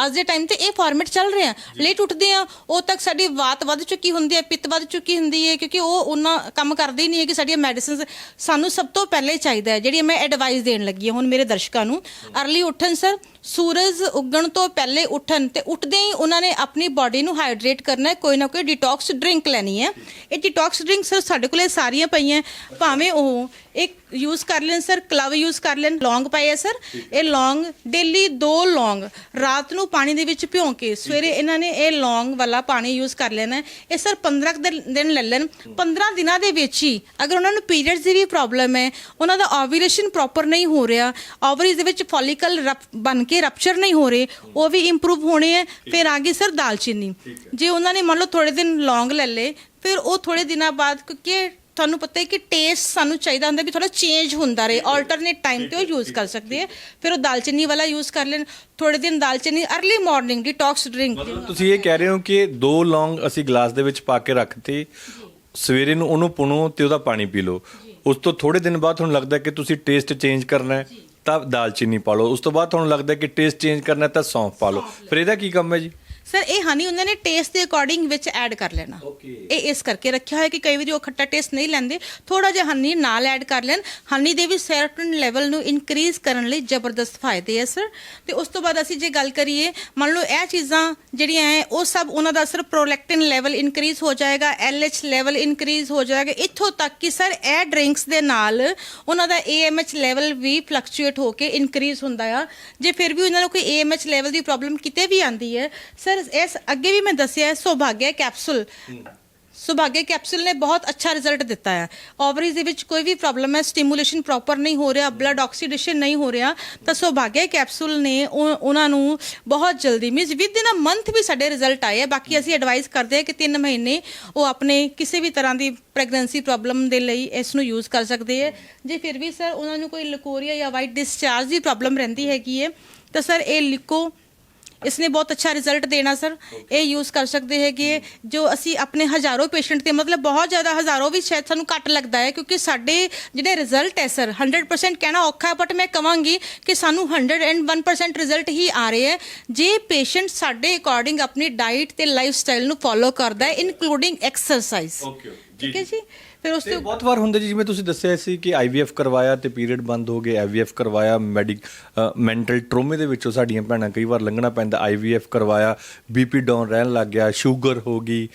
ਅੱਜ ਦੇ ਟਾਈਮ ਤੇ ਇਹ ਫਾਰਮੈਟ ਚੱਲ ਰਿਹਾ ਲੇਟ ਉੱਠਦੇ ਆ ਉਹ ਤੱਕ ਸਾਡੀ ਵਾਤ ਵੱਧ ਚੁੱਕੀ ਹੁੰਦੀ ਹੈ ਪਿੱਤ ਵੱਧ ਚੁੱਕੀ ਹੁੰਦੀ ਹੈ ਕਿਉਂਕਿ ਉਹ ਉਹਨਾਂ ਕੰਮ ਕਰਦੇ ਹੀ ਨਹੀਂ ਹੈ ਕਿ ਸਾਡੀਆਂ ਮੈਡੀਸਿਨਸ ਸਾਨੂੰ ਸਭ ਤੋਂ ਪਹਿਲੇ ਚਾਹੀਦਾ ਹੈ ਜਿਹੜੀ ਮੈਂ ਐਡਵਾਈਸ ਦੇਣ ਲੱਗੀ ਹਾਂ ਹੁਣ ਮੇਰੇ ਦਰਸ਼ਕਾਂ ਨੂੰ। अर्ਲੀ ਉੱਠਣ ਸਰ ਸੂਰਜ ਉੱਗਣ ਤੋਂ ਪਹਿਲੇ ਉੱਠਣ ਤੇ ਉੱਠਦੇ ਹੀ ਉਹਨਾਂ ਨੇ ਆਪਣੀ ਬਾਡੀ ਨੂੰ ਹਾਈਡਰੇਟ ਕਰਨਾ ਹੈ, ਕੋਈ ਨਾ ਕੋਈ ਡਿਟੌਕਸ ਡਰਿੰਕ ਲੈਣੀ ਹੈ। ਇਹ ਡਿਟੌਕਸ ਡਰਿੰਕ ਸਰ ਸਾਡੇ ਕੋਲੇ ਸਾਰੀਆਂ ਪਈਆਂ, ਭਾਵੇਂ ਉਹ ਇੱਕ ਯੂਜ਼ ਕਰ ਲੈਣ ਸਰ ਕਲਵ ਯੂਜ਼ ਕਰ ਲੈਣ ਲੌਂਗ ਪਏ ਆ ਸਰ ਇਹ ਲੌਂਗ ਡੇਲੀ ਦੋ ਲੌਂਗ ਰਾਤ ਨੂੰ ਪਾਣੀ ਦੇ ਵਿੱਚ ਭਿਉਂ ਕੇ ਸਵੇਰੇ ਇਹਨਾਂ ਨੇ ਇਹ ਲੌਂਗ ਵਾਲਾ ਪਾਣੀ ਯੂਜ਼ ਕਰ ਲੈਣਾ ਹੈ। ਇਹ ਸਰ 15 ਕੁ ਦਿਨ ਦਿਨ ਲੈ ਲੈਣ। 15 ਦਿਨਾਂ ਦੇ ਵਿੱਚ ਹੀ ਅਗਰ ਉਹਨਾਂ ਨੂੰ ਪੀਰੀਅਡਸ ਦੀ ਵੀ ਪ੍ਰੋਬਲਮ ਹੈ, ਉਹਨਾਂ ਦਾ ਓਵੂਲੇਸ਼ਨ ਪ੍ਰੋਪਰ ਨਹੀਂ ਹੋ ਰਿਹਾ ਓਵਰੀਜ਼ ਦੇ ਵਿੱਚ ਫੋਲੀਕਲ ਬਣ ਕੇ ਰਪਚਰ ਨਹੀਂ ਹੋ ਰਹੇ ਉਹ ਵੀ ਇੰਪਰੂਵ ਹੋਣੇ ਹੈ ਫਿਰ ਆ ਗਈ ਸਰ ਦਾਲਚੀਨੀ। ਜੇ ਉਹਨਾਂ ਨੇ ਮੰਨ ਲਓ ਥੋੜੇ ਦਿਨ ਲੌਂਗ ਲੈ ਲੇ ਫਿਰ ਉਹ ਥੋੜੇ ਦਿਨਾਂ ਬਾਅਦ ਕਿਉਂਕਿ ਤੁਹਾਨੂੰ ਪਤਾ ਹੈ ਕਿ ਟੇਸਟ ਸਾਨੂੰ ਚਾਹੀਦਾ ਹੁੰਦਾ ਕਿ ਥੋੜਾ ਚੇਂਜ ਹੁੰਦਾ ਰਹੇ ਆਲਟਰਨੇਟ ਟਾਈਮ ਤੇ ਉਹ ਯੂਜ਼ ਕਰ ਸਕਦੇ ਆ ਫਿਰ ਉਹ ਦਾਲਚੀਨੀ ਵਾਲਾ ਯੂਜ਼ ਕਰ ਲੈਣ ਥੋੜੇ ਦਿਨ ਦਾਲਚੀਨੀ अर्ਲੀ ਮਾਰਨਿੰਗ ਡਿਟੌਕਸ ਡਰਿੰਕ ਤੁਸੀਂ ਇਹ ਕਹਿ ਰਹੇ ਹੋ ਕਿ ਦੋ ਲੌਂਗ ਅਸੀਂ ਗਲਾਸ ਦੇ ਵਿੱਚ ਪਾ ਕੇ ਰੱਖਤੇ ਸਵੇਰੇ ਨੂੰ ਉਹਨੂੰ ਪੁਣੋ ਤੇ ਉਹਦਾ ਪਾਣੀ ਪੀ ਲਓ। ਉਸ ਤੋਂ ਥੋੜੇ ਦਿਨ ਬਾਅਦ ਤੁਹਾਨੂੰ ਲੱਗਦਾ ਕਿ ਤੁਸੀਂ ਟੇਸਟ ਚੇਂਜ ਕਰਨਾ ਹੈ। ਤਾਂ ਦਾਲਚੀਨੀ ਪਾ ਲਓ। ਉਸ ਤੋਂ ਬਾਅਦ ਤੁਹਾਨੂੰ ਲੱਗਦਾ ਕਿ ਟੇਸਟ ਚੇਂਜ ਕਰਨਾ ਤਾਂ ਸੌਂਫ ਪਾ ਲਓ। ਫਿਰ ਇਹਦਾ ਕੀ ਕੰਮ ਹੈ ਜੀ? ਸਰ ਇਹ ਹਨੀ ਉਹਨਾਂ ਨੇ ਟੇਸਟ ਦੇ ਅਕੋਰਡਿੰਗ ਵਿੱਚ ਐਡ ਕਰ ਲੈਣਾ। Okay. ਇਹ ਇਸ ਕਰਕੇ ਰੱਖਿਆ ਹੋਇਆ ਕਿ ਕਈ ਵਾਰੀ ਉਹ ਖੱਟਾ ਟੇਸਟ ਨਹੀਂ ਲੈਂਦੇ। ਥੋੜਾ ਜਿਹਾ ਹਨੀ ਨਾਲ ਐਡ ਕਰ ਲੈਣ। ਹਨੀ ਦੇ ਵੀ ਸੈਰੋਟੋਨਿਨ ਲੈਵਲ ਨੂੰ ਇਨਕਰੀਜ਼ ਕਰਨ ਲਈ ਜ਼ਬਰਦਸਤ ਫਾਇਦੇ ਹੈ ਸਰ ਤੇ ਉਸ ਤੋਂ ਬਾਅਦ ਅਸੀਂ ਜੇ ਗੱਲ ਕਰੀਏ ਮੰਨ ਲਓ ਇਹ ਚੀਜ਼ਾਂ ਜਿਹੜੀਆਂ ਹੈ ਉਹ ਸਭ ਉਹਨਾਂ ਦਾ ਅਸਰ ਪ੍ਰੋਲੈਕਟਿਨ ਲੈਵਲ ਇਨਕਰੀਜ਼ ਹੋ ਜਾਏਗਾ ਐਲਐਚ ਲੈਵਲ ਇਨਕਰੀਜ਼ ਹੋ ਜਾਏਗਾ। ਇੱਥੋਂ ਤੱਕ ਕਿ ਸਰ ਇਹ ਡਰਿੰਕਸ ਦੇ ਨਾਲ ਉਹਨਾਂ ਦਾ ਏਐਮਐਚ ਲੈਵਲ ਵੀ ਫਲਕਚੁਏਟ ਹੋ ਕੇ ਇਨਕਰੀਜ਼ ਹੁੰਦਾ ਆ। ਜੇ ਫਿਰ ਵੀ ਉਹਨਾਂ ਨੂੰ ਕੋਈ ਏਐਮਐਚ ਲੈਵਲ ਦੀ ਪ੍ਰੋਬਲਮ ਕਿਤੇ ਵੀ ਆਂਦੀ ਹੈ ਸਰ ਇਸ ਅੱਗੇ ਵੀ ਮੈਂ ਦੱਸਿਆ ਹੈ ਸੌਭਾਗਿਆ ਕੈਪਸੂਲ। ਸੁਭਾਗੇ ਕੈਪਸੂਲ ਨੇ ਬਹੁਤ ਅੱਛਾ ਰਿਜ਼ਲਟ ਦਿੱਤਾ ਹੈ। ਓਵਰੀਜ਼ ਦੇ ਵਿੱਚ ਕੋਈ ਵੀ ਪ੍ਰੋਬਲਮ ਹੈ ਸਟੀਮੂਲੇਸ਼ਨ ਪ੍ਰੋਪਰ ਨਹੀਂ ਹੋ ਰਿਹਾ ਬਲੱਡ ਆਕਸੀਡੇਸ਼ਨ ਨਹੀਂ ਹੋ ਰਿਹਾ, ਤਾਂ ਸੁਭਾਗੇ ਕੈਪਸੂਲ ਨੇ ਉਹ- ਉਹਨਾਂ ਨੂੰ ਬਹੁਤ ਜਲਦੀ means within a month ਵੀ ਸਾਡੇ ਰਿਜ਼ਲਟ ਆਏ ਹੈ। ਬਾਕੀ ਅਸੀਂ ਐਡਵਾਈਸ ਕਰਦੇ ਹਾਂ ਕਿ 3 ਮਹੀਨੇ ਉਹ ਆਪਣੇ ਕਿਸੇ ਵੀ ਤਰ੍ਹਾਂ ਦੀ ਪ੍ਰੈਗਨੈਂਸੀ ਪ੍ਰੋਬਲਮ ਦੇ ਲਈ ਇਸ ਨੂੰ ਯੂਜ਼ ਕਰ ਸਕਦੇ ਹੈ। ਜੇ ਫਿਰ ਵੀ ਸਰ ਉਹਨਾਂ ਨੂੰ ਕੋਈ ਲਕੋਰੀਆ ਜਾਂ ਵਾਈਟ ਡਿਸਚਾਰਜ ਦੀ ਪ੍ਰੋਬਲਮ ਰਹਿੰਦੀ ਹੈਗੀ ਹੈ, ਤਾਂ ਸਰ ਇਹ ਲਿਕੋ ਇਸਨੇ ਬਹੁਤ ਅੱਛਾ ਰਿਜ਼ਲਟ ਦੇਣਾ ਸਰ ਇਹ ਯੂਜ਼ ਕਰ ਸਕਦੇ ਹੈਗੇ ਜੋ ਅਸੀਂ ਆਪਣੇ ਹਜ਼ਾਰੋਂ ਪੇਸ਼ੈਂਟ ਤੇ ਮਤਲਬ ਬਹੁਤ ਜ਼ਿਆਦਾ ਹਜ਼ਾਰੋਂ ਵੀ ਸ਼ਾਇਦ ਸਾਨੂੰ ਘੱਟ ਲੱਗਦਾ ਹੈ ਕਿਉਂਕਿ ਸਾਡੇ ਜਿਹੜੇ ਰਿਜ਼ਲਟ ਹੈ ਸਰ 100% ਕਹਿਣਾ ਔਖਾ ਹੈ ਬਟ ਮੈਂ ਕਵਾਂਗੀ ਕਿ ਸਾਨੂੰ 101% ਰਿਜ਼ਲਟ ਹੀ ਆ ਰਹੇ ਹੈ। ਜੇ ਪੇਸ਼ੈਂਟ ਸਾਡੇ ਅਕੋਰਡਿੰਗ ਆਪਣੀ ਡਾਈਟ ਤੇ ਲਾਈਫ ਸਟਾਈਲ ਨੂੰ ਫੋਲੋ ਕਰਦਾ ਹੈ ਇਨਕਲੂਡਿੰਗ ਐਕਸਰਸਾਈਜ਼ ਓਕੇ ਠੀਕ ਹੈ ਜੀ? ਫਿਰ ਉਸ ਤੇ ਤੋਂ ਬਹੁਤ ਵਾਰ ਹੁੰਦਾ ਜੀ ਜਿਵੇਂ ਤੁਸੀਂ ਦੱਸਿਆ ਸੀ ਕਿ ਆਈਵੀਐਫ ਕਰਵਾਇਆ ਤੇ ਪੀਰੀਅਡ ਬੰਦ ਹੋ ਗਏ ਆਈਵੀਐਫ ਕਰਵਾਇਆ ਮੈਡਿਕ ਮੈਂਟਲ ਟਰੋਮੇ ਦੇ ਵਿੱਚੋਂ ਸਾਡੀਆਂ ਭੈਣਾਂ ਕਈ ਵਾਰ ਲੰਘਣਾ ਪੈਂਦਾ ਆਈਵੀਐਫ ਕਰਵਾਇਆ ਬੀਪੀ ਡਾਊਨ ਰਹਿਣ ਲੱਗ ਗਿਆ ਸ਼ੂਗਰ ਹੋ ਗਈ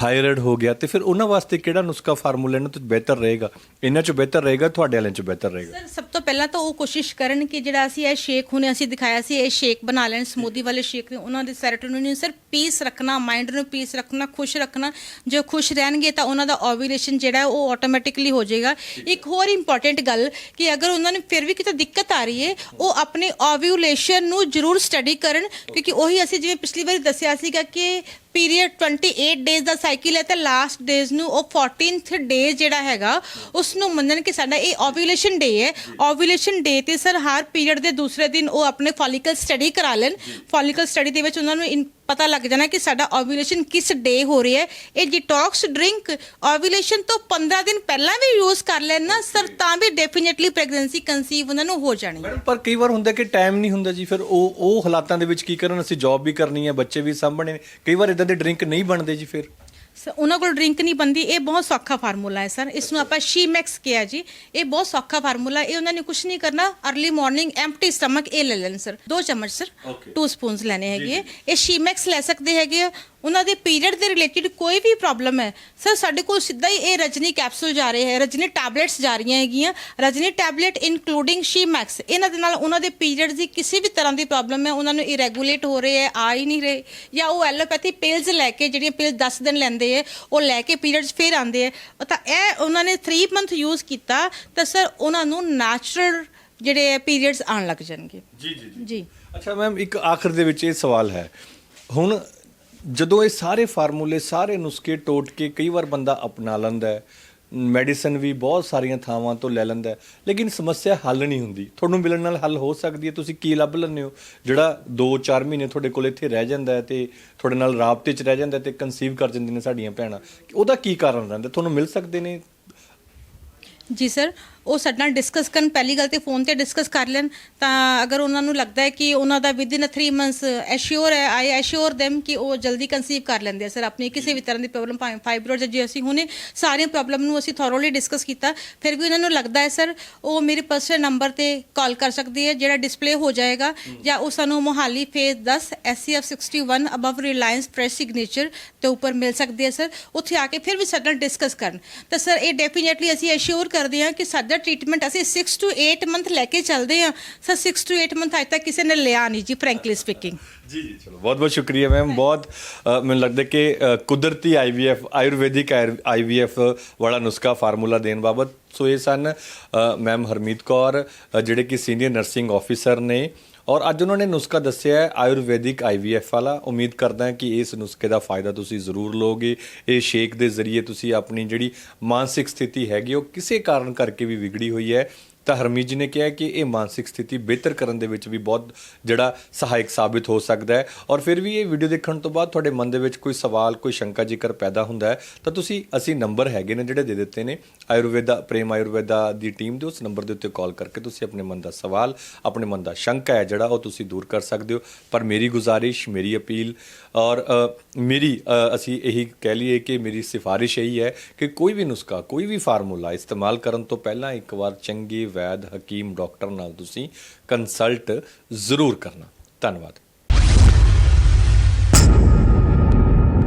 ਥਾਇਰਾਇਡ ਹੋ ਗਿਆ ਤੇ ਫਿਰ ਉਹਨਾਂ ਵਾਸਤੇ ਕਿਹੜਾ ਨੁਸਖਾ ਫਾਰਮੂਲਾ ਇਹਨਾਂ ਤੋਂ ਬਿਹਤਰ ਰਹੇਗਾ? ਇਹਨਾਂ ਚੋਂ ਬਿਹਤਰ ਰਹੇਗਾ ਤੁਹਾਡੇ ਵਾਲਿਆਂ ਚੋਂ ਬਿਹਤਰ ਰਹੇਗਾ? ਸਰ ਸਭ ਤੋਂ ਪਹਿਲਾਂ ਤਾਂ ਉਹ ਕੋਸ਼ਿਸ਼ ਕਰਨ ਕਿ ਜਿਹੜਾ ਅਸੀਂ ਇਹ ਸ਼ੇਕ ਹੁਣੇ ਅਸੀਂ ਦਿਖਾਇਆ ਸੀ ਇਹ ਸ਼ੇਕ ਬਣਾ ਲੈਣ ਸਮੂਦੀ ਵਾਲੇ ਸ਼ੇਕ ਉਹਨਾਂ ਦੇ ਸੈਰੋਟੋਨਿਨ ਨੂੰ ਸਰ ਪੀਸ ਰੱਖਣਾ ਮਾਈਂਡ ਨੂੰ ਪੀਸ ਰੱਖਣਾ ਖੁਸ਼ ਰੱਖਣਾ। ਜੋ ਖੁਸ਼ ਰਹਿਣਗੇ ਤਾਂ ਉਹਨਾਂ ਦਾ ਓਵੂਲੇਸ਼ਨ ਜਿਹੜਾ ਉਹ ਆਟੋਮੈਟਿਕਲੀ ਹੋ ਜਾਏਗਾ। ਇੱਕ ਹੋਰ ਇੰਪੋਰਟੈਂਟ ਗੱਲ ਕਿ ਅਗਰ ਉਹਨਾਂ ਨੂੰ ਫਿਰ ਵੀ ਕਿਤੇ ਦਿੱਕਤ ਆ ਰਹੀ ਹੈ ਉਹ ਆਪਣੇ ਓਵੂਲੇਸ਼ਨ ਨੂੰ ਜ਼ਰੂਰ ਸਟੱਡੀ ਕਰਨ ਕਿਉਂਕਿ ਉਹੀ ਅਸੀਂ ਜਿਵੇਂ ਪਿਛਲੀ ਵਾਰੀ ਦੱਸਿਆ ਸੀਗਾ ਕਿ ਪੀਰੀਅਡ 28 ਡੇਜ਼ ਦਾ ਸਾਈਕਲ ਹੈ ਤੇ ਲਾਸਟ ਡੇਜ਼ ਨੂੰ ਉਹ 14th ਡੇ ਜਿਹੜਾ ਹੈਗਾ ਉਸ ਨੂੰ ਮੰਨਣ ਕਿ ਸਾਡਾ ਇਹ ਓਵੂਲੇਸ਼ਨ ਡੇ ਹੈ। ਓਵੂਲੇਸ਼ਨ ਡੇ ਤੇ ਸਰ ਹਰ ਪੀਰੀਅਡ ਦੇ ਦੂਸਰੇ ਦਿਨ ਉਹ ਆਪਣੇ ਫੋਲੀਕਲ ਸਟੱਡੀ ਕਰਾ ਲੈਣ। ਫੋਲੀਕਲ ਸਟੱਡੀ ਦੇ ਵਿੱਚ ਉਹਨਾਂ ਨੂੰ ਇਨ- ਪਤਾ ਲੱਗ ਜਾਣਾ ਕਿ ਸਾਡਾ ਓਵੂਲੇਸ਼ਨ ਕਿਸ ਡੇ ਹੋ ਰਿਹਾ ਹੈ। ਇਹ ਡਿਟੌਕਸ ਡਰਿੰਕ ਓਵੂਲੇਸ਼ਨ ਤੋਂ 15 ਦਿਨ ਪਹਿਲਾਂ ਵੀ ਯੂਜ਼ ਕਰ ਲੈਣ ਨਾ ਸਰ, ਤਾਂ ਵੀ ਡੈਫੀਨਿਟਲੀ ਪ੍ਰੈਗਨੈਂਸੀ ਕਨਸੀਵ ਉਹਨਾਂ ਨੂੰ ਹੋ ਜਾਣੀ ਹੈ। ਮੈਡਮ, ਪਰ ਕਈ ਵਾਰ ਹੁੰਦਾ ਕਿ ਟਾਈਮ ਨਹੀਂ ਹੁੰਦਾ ਜੀ, ਫਿਰ ਉਹ ਉਹ ਹਾਲਾਤਾਂ ਦੇ ਵਿੱਚ ਕੀ ਕਰਨ, ਅਸੀਂ ਜੌਬ ਵੀ ਕਰਨੀ ਹੈ, ਬੱਚੇ ਵੀ ਸਾਂਭਣੇ ਨੇ, ਕਈ ਵਾਰ ਇਦਾਂ ਦੇ ਡਰਿੰਕ ਨਹੀਂ ਬਣਦੇ ਜੀ ਫਿਰ। ਸਰ ਉਹਨਾਂ ਕੋਲ ਡਰਿੰਕ ਨਹੀਂ ਬੰਦੀ ਇਹ ਬਹੁਤ ਸੌਖਾ ਫਾਰਮੂਲਾ ਹੈ ਸਰ ਇਸ ਨੂੰ ਆਪਾਂ ਸ਼ੀਮੈਕਸ ਕਿਹਾ ਜੀ। ਇਹ ਬਹੁਤ ਸੌਖਾ ਫਾਰਮੂਲਾ ਇਹ ਉਹਨਾਂ ਨੇ ਕੁਝ ਨਹੀਂ ਕਰਨਾ। अर्ਲੀ ਮਾਰਨਿੰਗ ਐਮਪਟੀ ਸਟਮਕ ਇਹ ਲੈ ਲੈਣ ਸਰ ਦੋ ਚਮਚ ਸਰ Okay. 2 ਸਪੂਨਸ ਲੈਣੇ ਹੈਗੇ। ਇਹ ਸ਼ੀਮੈਕਸ ਲੈ ਸਕਦੇ ਹੈਗੇ। ਉਹਨਾਂ ਦੇ ਪੀਰੀਅਡ ਦੇ ਰਿਲੇਟਡ ਕੋਈ ਵੀ ਪ੍ਰੋਬਲਮ ਹੈ ਸਰ ਸਾਡੇ ਕੋਲ ਸਿੱਧਾ ਹੀ ਇਹ ਰਜਨੀ ਕੈਪਸੂਲ ਜਾ ਰਹੇ ਹੈ ਰਜਨੀ ਟੈਬਲੇਟਸ ਜਾ ਰਹੀਆਂ ਹੈਗੀਆਂ। ਰਜਨੀ ਟੈਬਲੇਟ ਇਨਕਲੂਡਿੰਗ ਸ਼ੀਮੈਕਸ ਇਹਨਾਂ ਦੇ ਨਾਲ ਉਹਨਾਂ ਦੇ ਪੀਰੀਅਡ ਦੀ ਕਿਸੇ ਵੀ ਤਰ੍ਹਾਂ ਦੀ ਪ੍ਰੋਬਲਮ ਹੈ ਉਹਨਾਂ ਨੂੰ ਇਰੈਗੂਲੇਟ ਹੋ ਰਹੇ ਹੈ ਆ ਹੀ ਨਹੀਂ ਰਹੇ ਜਾਂ ਉਹ ਐਲੋਪੈਥੀ ਪਿਲਸ ਲੈ ਕੇ ਜਿਹੜੀਆਂ ਪਿਲਸ 10 ਦਿਨ ਲੈਂਦੇ ਹੈ ਉਹ ਲੈ ਕੇ ਪੀਰੀਅਡਸ ਫਿਰ ਆਉਂਦੇ ਹੈ। ਤਾਂ ਇਹ ਉਹਨਾਂ ਨੇ 3 ਮੰਥ ਯੂਜ਼ ਕੀਤਾ ਤਾਂ ਸਰ ਉਹਨਾਂ ਨੂੰ ਨੈਚੁਰਲ ਜਿਹੜੇ ਪੀਰੀਅਡਸ ਆਉਣ ਲੱਗ ਜਾਣਗੇ। ਜੀ ਜੀ। ਜੀ। ਅੱਛਾ ਮੈਮ ਇੱਕ ਆਖਰ ਦੇ ਵਿੱਚ ਇਹ ਸਵਾਲ ਹੈ। ਹੁਣ ਜਦੋਂ ਇਹ ਸਾਰੇ ਫਾਰਮੂਲੇ, ਸਾਰੇ ਨੁਸਖੇ ਟੋਟ ਕੇ ਕਈ ਵਾਰ ਬੰਦਾ ਅਪਣਾ ਲੈਂਦਾ ਹੈ, ਮੈਡੀਸਨ ਵੀ ਬਹੁਤ ਸਾਰੀਆਂ ਥਾਵਾਂ ਤੋਂ ਲੈ ਲੈਂਦਾ ਹੈ, ਲੇਕਿਨ ਸਮੱਸਿਆ ਹੱਲ ਨਹੀਂ ਹੁੰਦੀ। ਤੁਹਾਨੂੰ ਮਿਲਣ ਨਾਲ ਹੱਲ ਹੋ ਸਕਦੀ ਹੈ, ਤੁਸੀਂ ਕੀ ਲੱਭ ਲੈਂਦੇ ਹੋ? ਜਿਹੜਾ 2-4 ਮਹੀਨੇ ਤੁਹਾਡੇ ਕੋਲ ਇੱਥੇ ਰਹਿ ਜਾਂਦਾ ਹੈ ਤੇ ਤੁਹਾਡੇ ਨਾਲ ਰਾਬਤੇ 'ਚ ਰਹਿ ਜਾਂਦਾ ਹੈ ਤੇ ਕਨਸੀਵ ਕਰ ਜਾਂਦੀਆਂ ਨੇ ਸਾਡੀਆਂ ਭੈਣਾਂ। ਉਹਦਾ ਕੀ ਕਾਰਨ ਰਹਿੰਦਾ? ਤੁਹਾਨੂੰ ਮਿਲ ਸਕਦੇ ਨੇ? ਜੀ ਸਰ ਉਹ ਸਾਡੇ ਨਾਲ ਡਿਸਕਸ ਕਰਨ, ਪਹਿਲੀ ਗੱਲ ਤੇ ਫੋਨ ਤੇ ਡਿਸਕਸ ਕਰ ਲੈਣ, ਤਾਂ ਅਗਰ ਉਹਨਾਂ ਨੂੰ ਲੱਗਦਾ ਹੈ ਕਿ ਉਹਨਾਂ ਦਾ ਵਿਦ ਇਨ 3 ਮੰਥਸ ਐਸ਼ੋਰ ਹੈ ਆਈ ਐਸ਼ੋਰ them ਕਿ ਉਹ ਜਲਦੀ ਕਨਸੀਵ ਕਰ ਲੈਂਦੇ ਆ, ਸਰ, ਆਪਣੀ ਕਿਸੇ ਵੀ ਤਰ੍ਹਾਂ ਦੀ ਪ੍ਰੋਬਲਮ ਭਾਵੇਂ ਫਾਈਬਰੋਇਡ ਜੇ ਅਸੀਂ ਹੁਣੇ ਸਾਰੀਆਂ ਪ੍ਰੋਬਲਮ ਨੂੰ ਅਸੀਂ ਥੋਰੋਲੀ ਡਿਸਕਸ ਕੀਤਾ, ਫਿਰ ਵੀ ਉਹਨਾਂ ਨੂੰ ਲੱਗਦਾ ਹੈ, ਸਰ, ਉਹ ਮੇਰੇ ਪਰਸਨਲ ਨੰਬਰ ਤੇ ਕਾਲ ਕਰ ਸਕਦੇ ਹੈ, ਜਿਹੜਾ ਡਿਸਪਲੇ ਹੋ ਜਾਏਗਾ, ਜਾਂ ਉਹ ਸਾਨੂੰ Mohali phase 10 SCF 61 above Reliance press signature ਤੇ ਉੱਪਰ ਮਿਲ ਸਕਦੀ ਹੈ, ਸਰ। ਉੱਥੇ ਆ ਕੇ ਫਿਰ ਵੀ ਸਾਡੇ ਨਾਲ ਡਿਸਕਸ ਕਰਨ। ਤਾਂ, ਸਰ, ਇਹ ਡੈਫੀਨਿਟਲੀ ਅਸੀਂ ਐਸ਼ੋਰ ਕਰਦੇ ਹਾਂ ਕਿ ਸਾਡਾ ਟ੍ਰੀਟਮੈਂਟ ਅਸੀਂ 6 ਟੂ 8 ਮੰਥ ਲੈ ਕੇ ਚੱਲਦੇ ਹਾਂ। ਸਰ 6 ਟੂ 8 ਮੰਥ ਅਜੇ ਤੱਕ ਕਿਸੇ ਨੇ ਲਿਆ ਨਹੀਂ ਜੀ ਫ੍ਰੈਂਕਲੀ ਸਪੀਕਿੰਗ ਜੀ ਜੀ ਚਲੋ ਬਹੁਤ ਬਹੁਤ ਸ਼ੁਕਰੀਆ ਮੈਮ ਬਹੁਤ ਮੈਨੂੰ ਲੱਗਦਾ ਕਿ ਕੁਦਰਤੀ ਆਈਵੀਐਫ ਆਯੁਰਵੈਦਿਕ ਆਈਵੀਐਫ ਵਾਲਾ ਨੁਸਖਾ ਫਾਰਮੂਲਾ ਦੇਣ ਬਾਬਤ ਸੋ ਇਹ ਸਨ ਮੈਮ ਹਰਮੀਤ ਕੌਰ ਜਿਹੜੇ ਕਿ ਸੀਨੀਅਰ ਨਰਸਿੰਗ ਆਫੀਸਰ ਨੇ ਔਰ ਅੱਜ ਉਹਨਾਂ ਨੇ ਨੁਸਖਾ ਦੱਸਿਆ ਹੈ ਆਯੁਰਵੈਦਿਕ ਆਈਵੀਐਫ ਵਾਲਾ। ਉਮੀਦ ਕਰਦਾ ਹਾਂ ਕਿ ਇਸ ਨੁਸਖੇ ਦਾ ਫਾਇਦਾ ਤੁਸੀਂ ਜ਼ਰੂਰ ਲਓਗੇ। ਇਹ ਸ਼ੇਕ ਦੇ ਜ਼ਰੀਏ ਤੁਸੀਂ ਆਪਣੀ ਜਿਹੜੀ ਮਾਨਸਿਕ ਸਥਿਤੀ ਹੈਗੀ ਉਹ ਕਿਸੇ ਕਾਰਨ ਕਰਕੇ ਵੀ ਵਿਗੜੀ ਹੋਈ ਹੈ। ਤਾਂ ਹਰਮੀਤ ਜੀ ਨੇ ਕਿਹਾ ਕਿ ਇਹ ਮਾਨਸਿਕ ਸਥਿਤੀ ਬਿਹਤਰ ਕਰਨ ਦੇ ਵਿੱਚ ਵੀ ਬਹੁਤ ਜਿਹੜਾ ਸਹਾਇਕ ਸਾਬਿਤ ਹੋ ਸਕਦਾ ਹੈ। ਔਰ ਫਿਰ ਵੀ ਇਹ ਵੀਡੀਓ ਦੇਖਣ ਤੋਂ ਬਾਅਦ ਤੁਹਾਡੇ ਮਨ ਦੇ ਵਿੱਚ ਕੋਈ ਸਵਾਲ, ਕੋਈ ਸ਼ੰਕਾ ਜੇਕਰ ਪੈਦਾ ਹੁੰਦਾ ਹੈ, ਤਾਂ ਤੁਸੀਂ ਅਸੀਂ ਨੰਬਰ ਹੈਗੇ ਨੇ ਜਿਹੜੇ ਦੇ ਦਿੱਤੇ ਨੇ। ਆਯੁਰਵੇਦਾ, ਪ੍ਰੇਮ ਆਯੁਰਵੇਦਾ ਦੀ ਟੀਮ ਦੇ ਉਸ ਨੰਬਰ ਦੇ ਉੱਤੇ ਕਾਲ ਕਰਕੇ ਤੁਸੀਂ ਆਪਣੇ ਮਨ ਦਾ ਸਵਾਲ, ਆਪਣੇ ਮਨ ਦਾ ਸ਼ੰਕਾ ਹੈ ਜਿਹੜਾ ਉਹ ਤੁਸੀਂ ਦੂਰ ਕਰ ਸਕਦੇ ਹੋ। ਪਰ ਮੇਰੀ ਗੁਜ਼ਾਰਿਸ਼, ਮੇਰੀ ਅਪੀਲ ਔਰ ਮੇਰੀ ਅਸੀਂ ਇਹੀ ਕਹਿ ਲਈਏ ਕਿ ਮੇਰੀ ਸਿਫਾਰਿਸ਼ ਇਹੀ ਹੈ ਕਿ ਕੋਈ ਵੀ ਨੁਸਖਾ, ਕੋਈ ਵੀ ਫਾਰਮੂਲਾ ਇਸਤੇਮਾਲ ਕਰਨ ਤੋਂ ਪਹਿਲਾਂ ਇੱਕ ਵਾਰ ਚੰਗੇ ਵੈਦ, ਹਕੀਮ, ਡਾਕਟਰ ਨਾਲ ਤੁਸੀਂ ਕੰਸਲਟ ਜ਼ਰੂਰ ਕਰਨਾ। ਧੰਨਵਾਦ।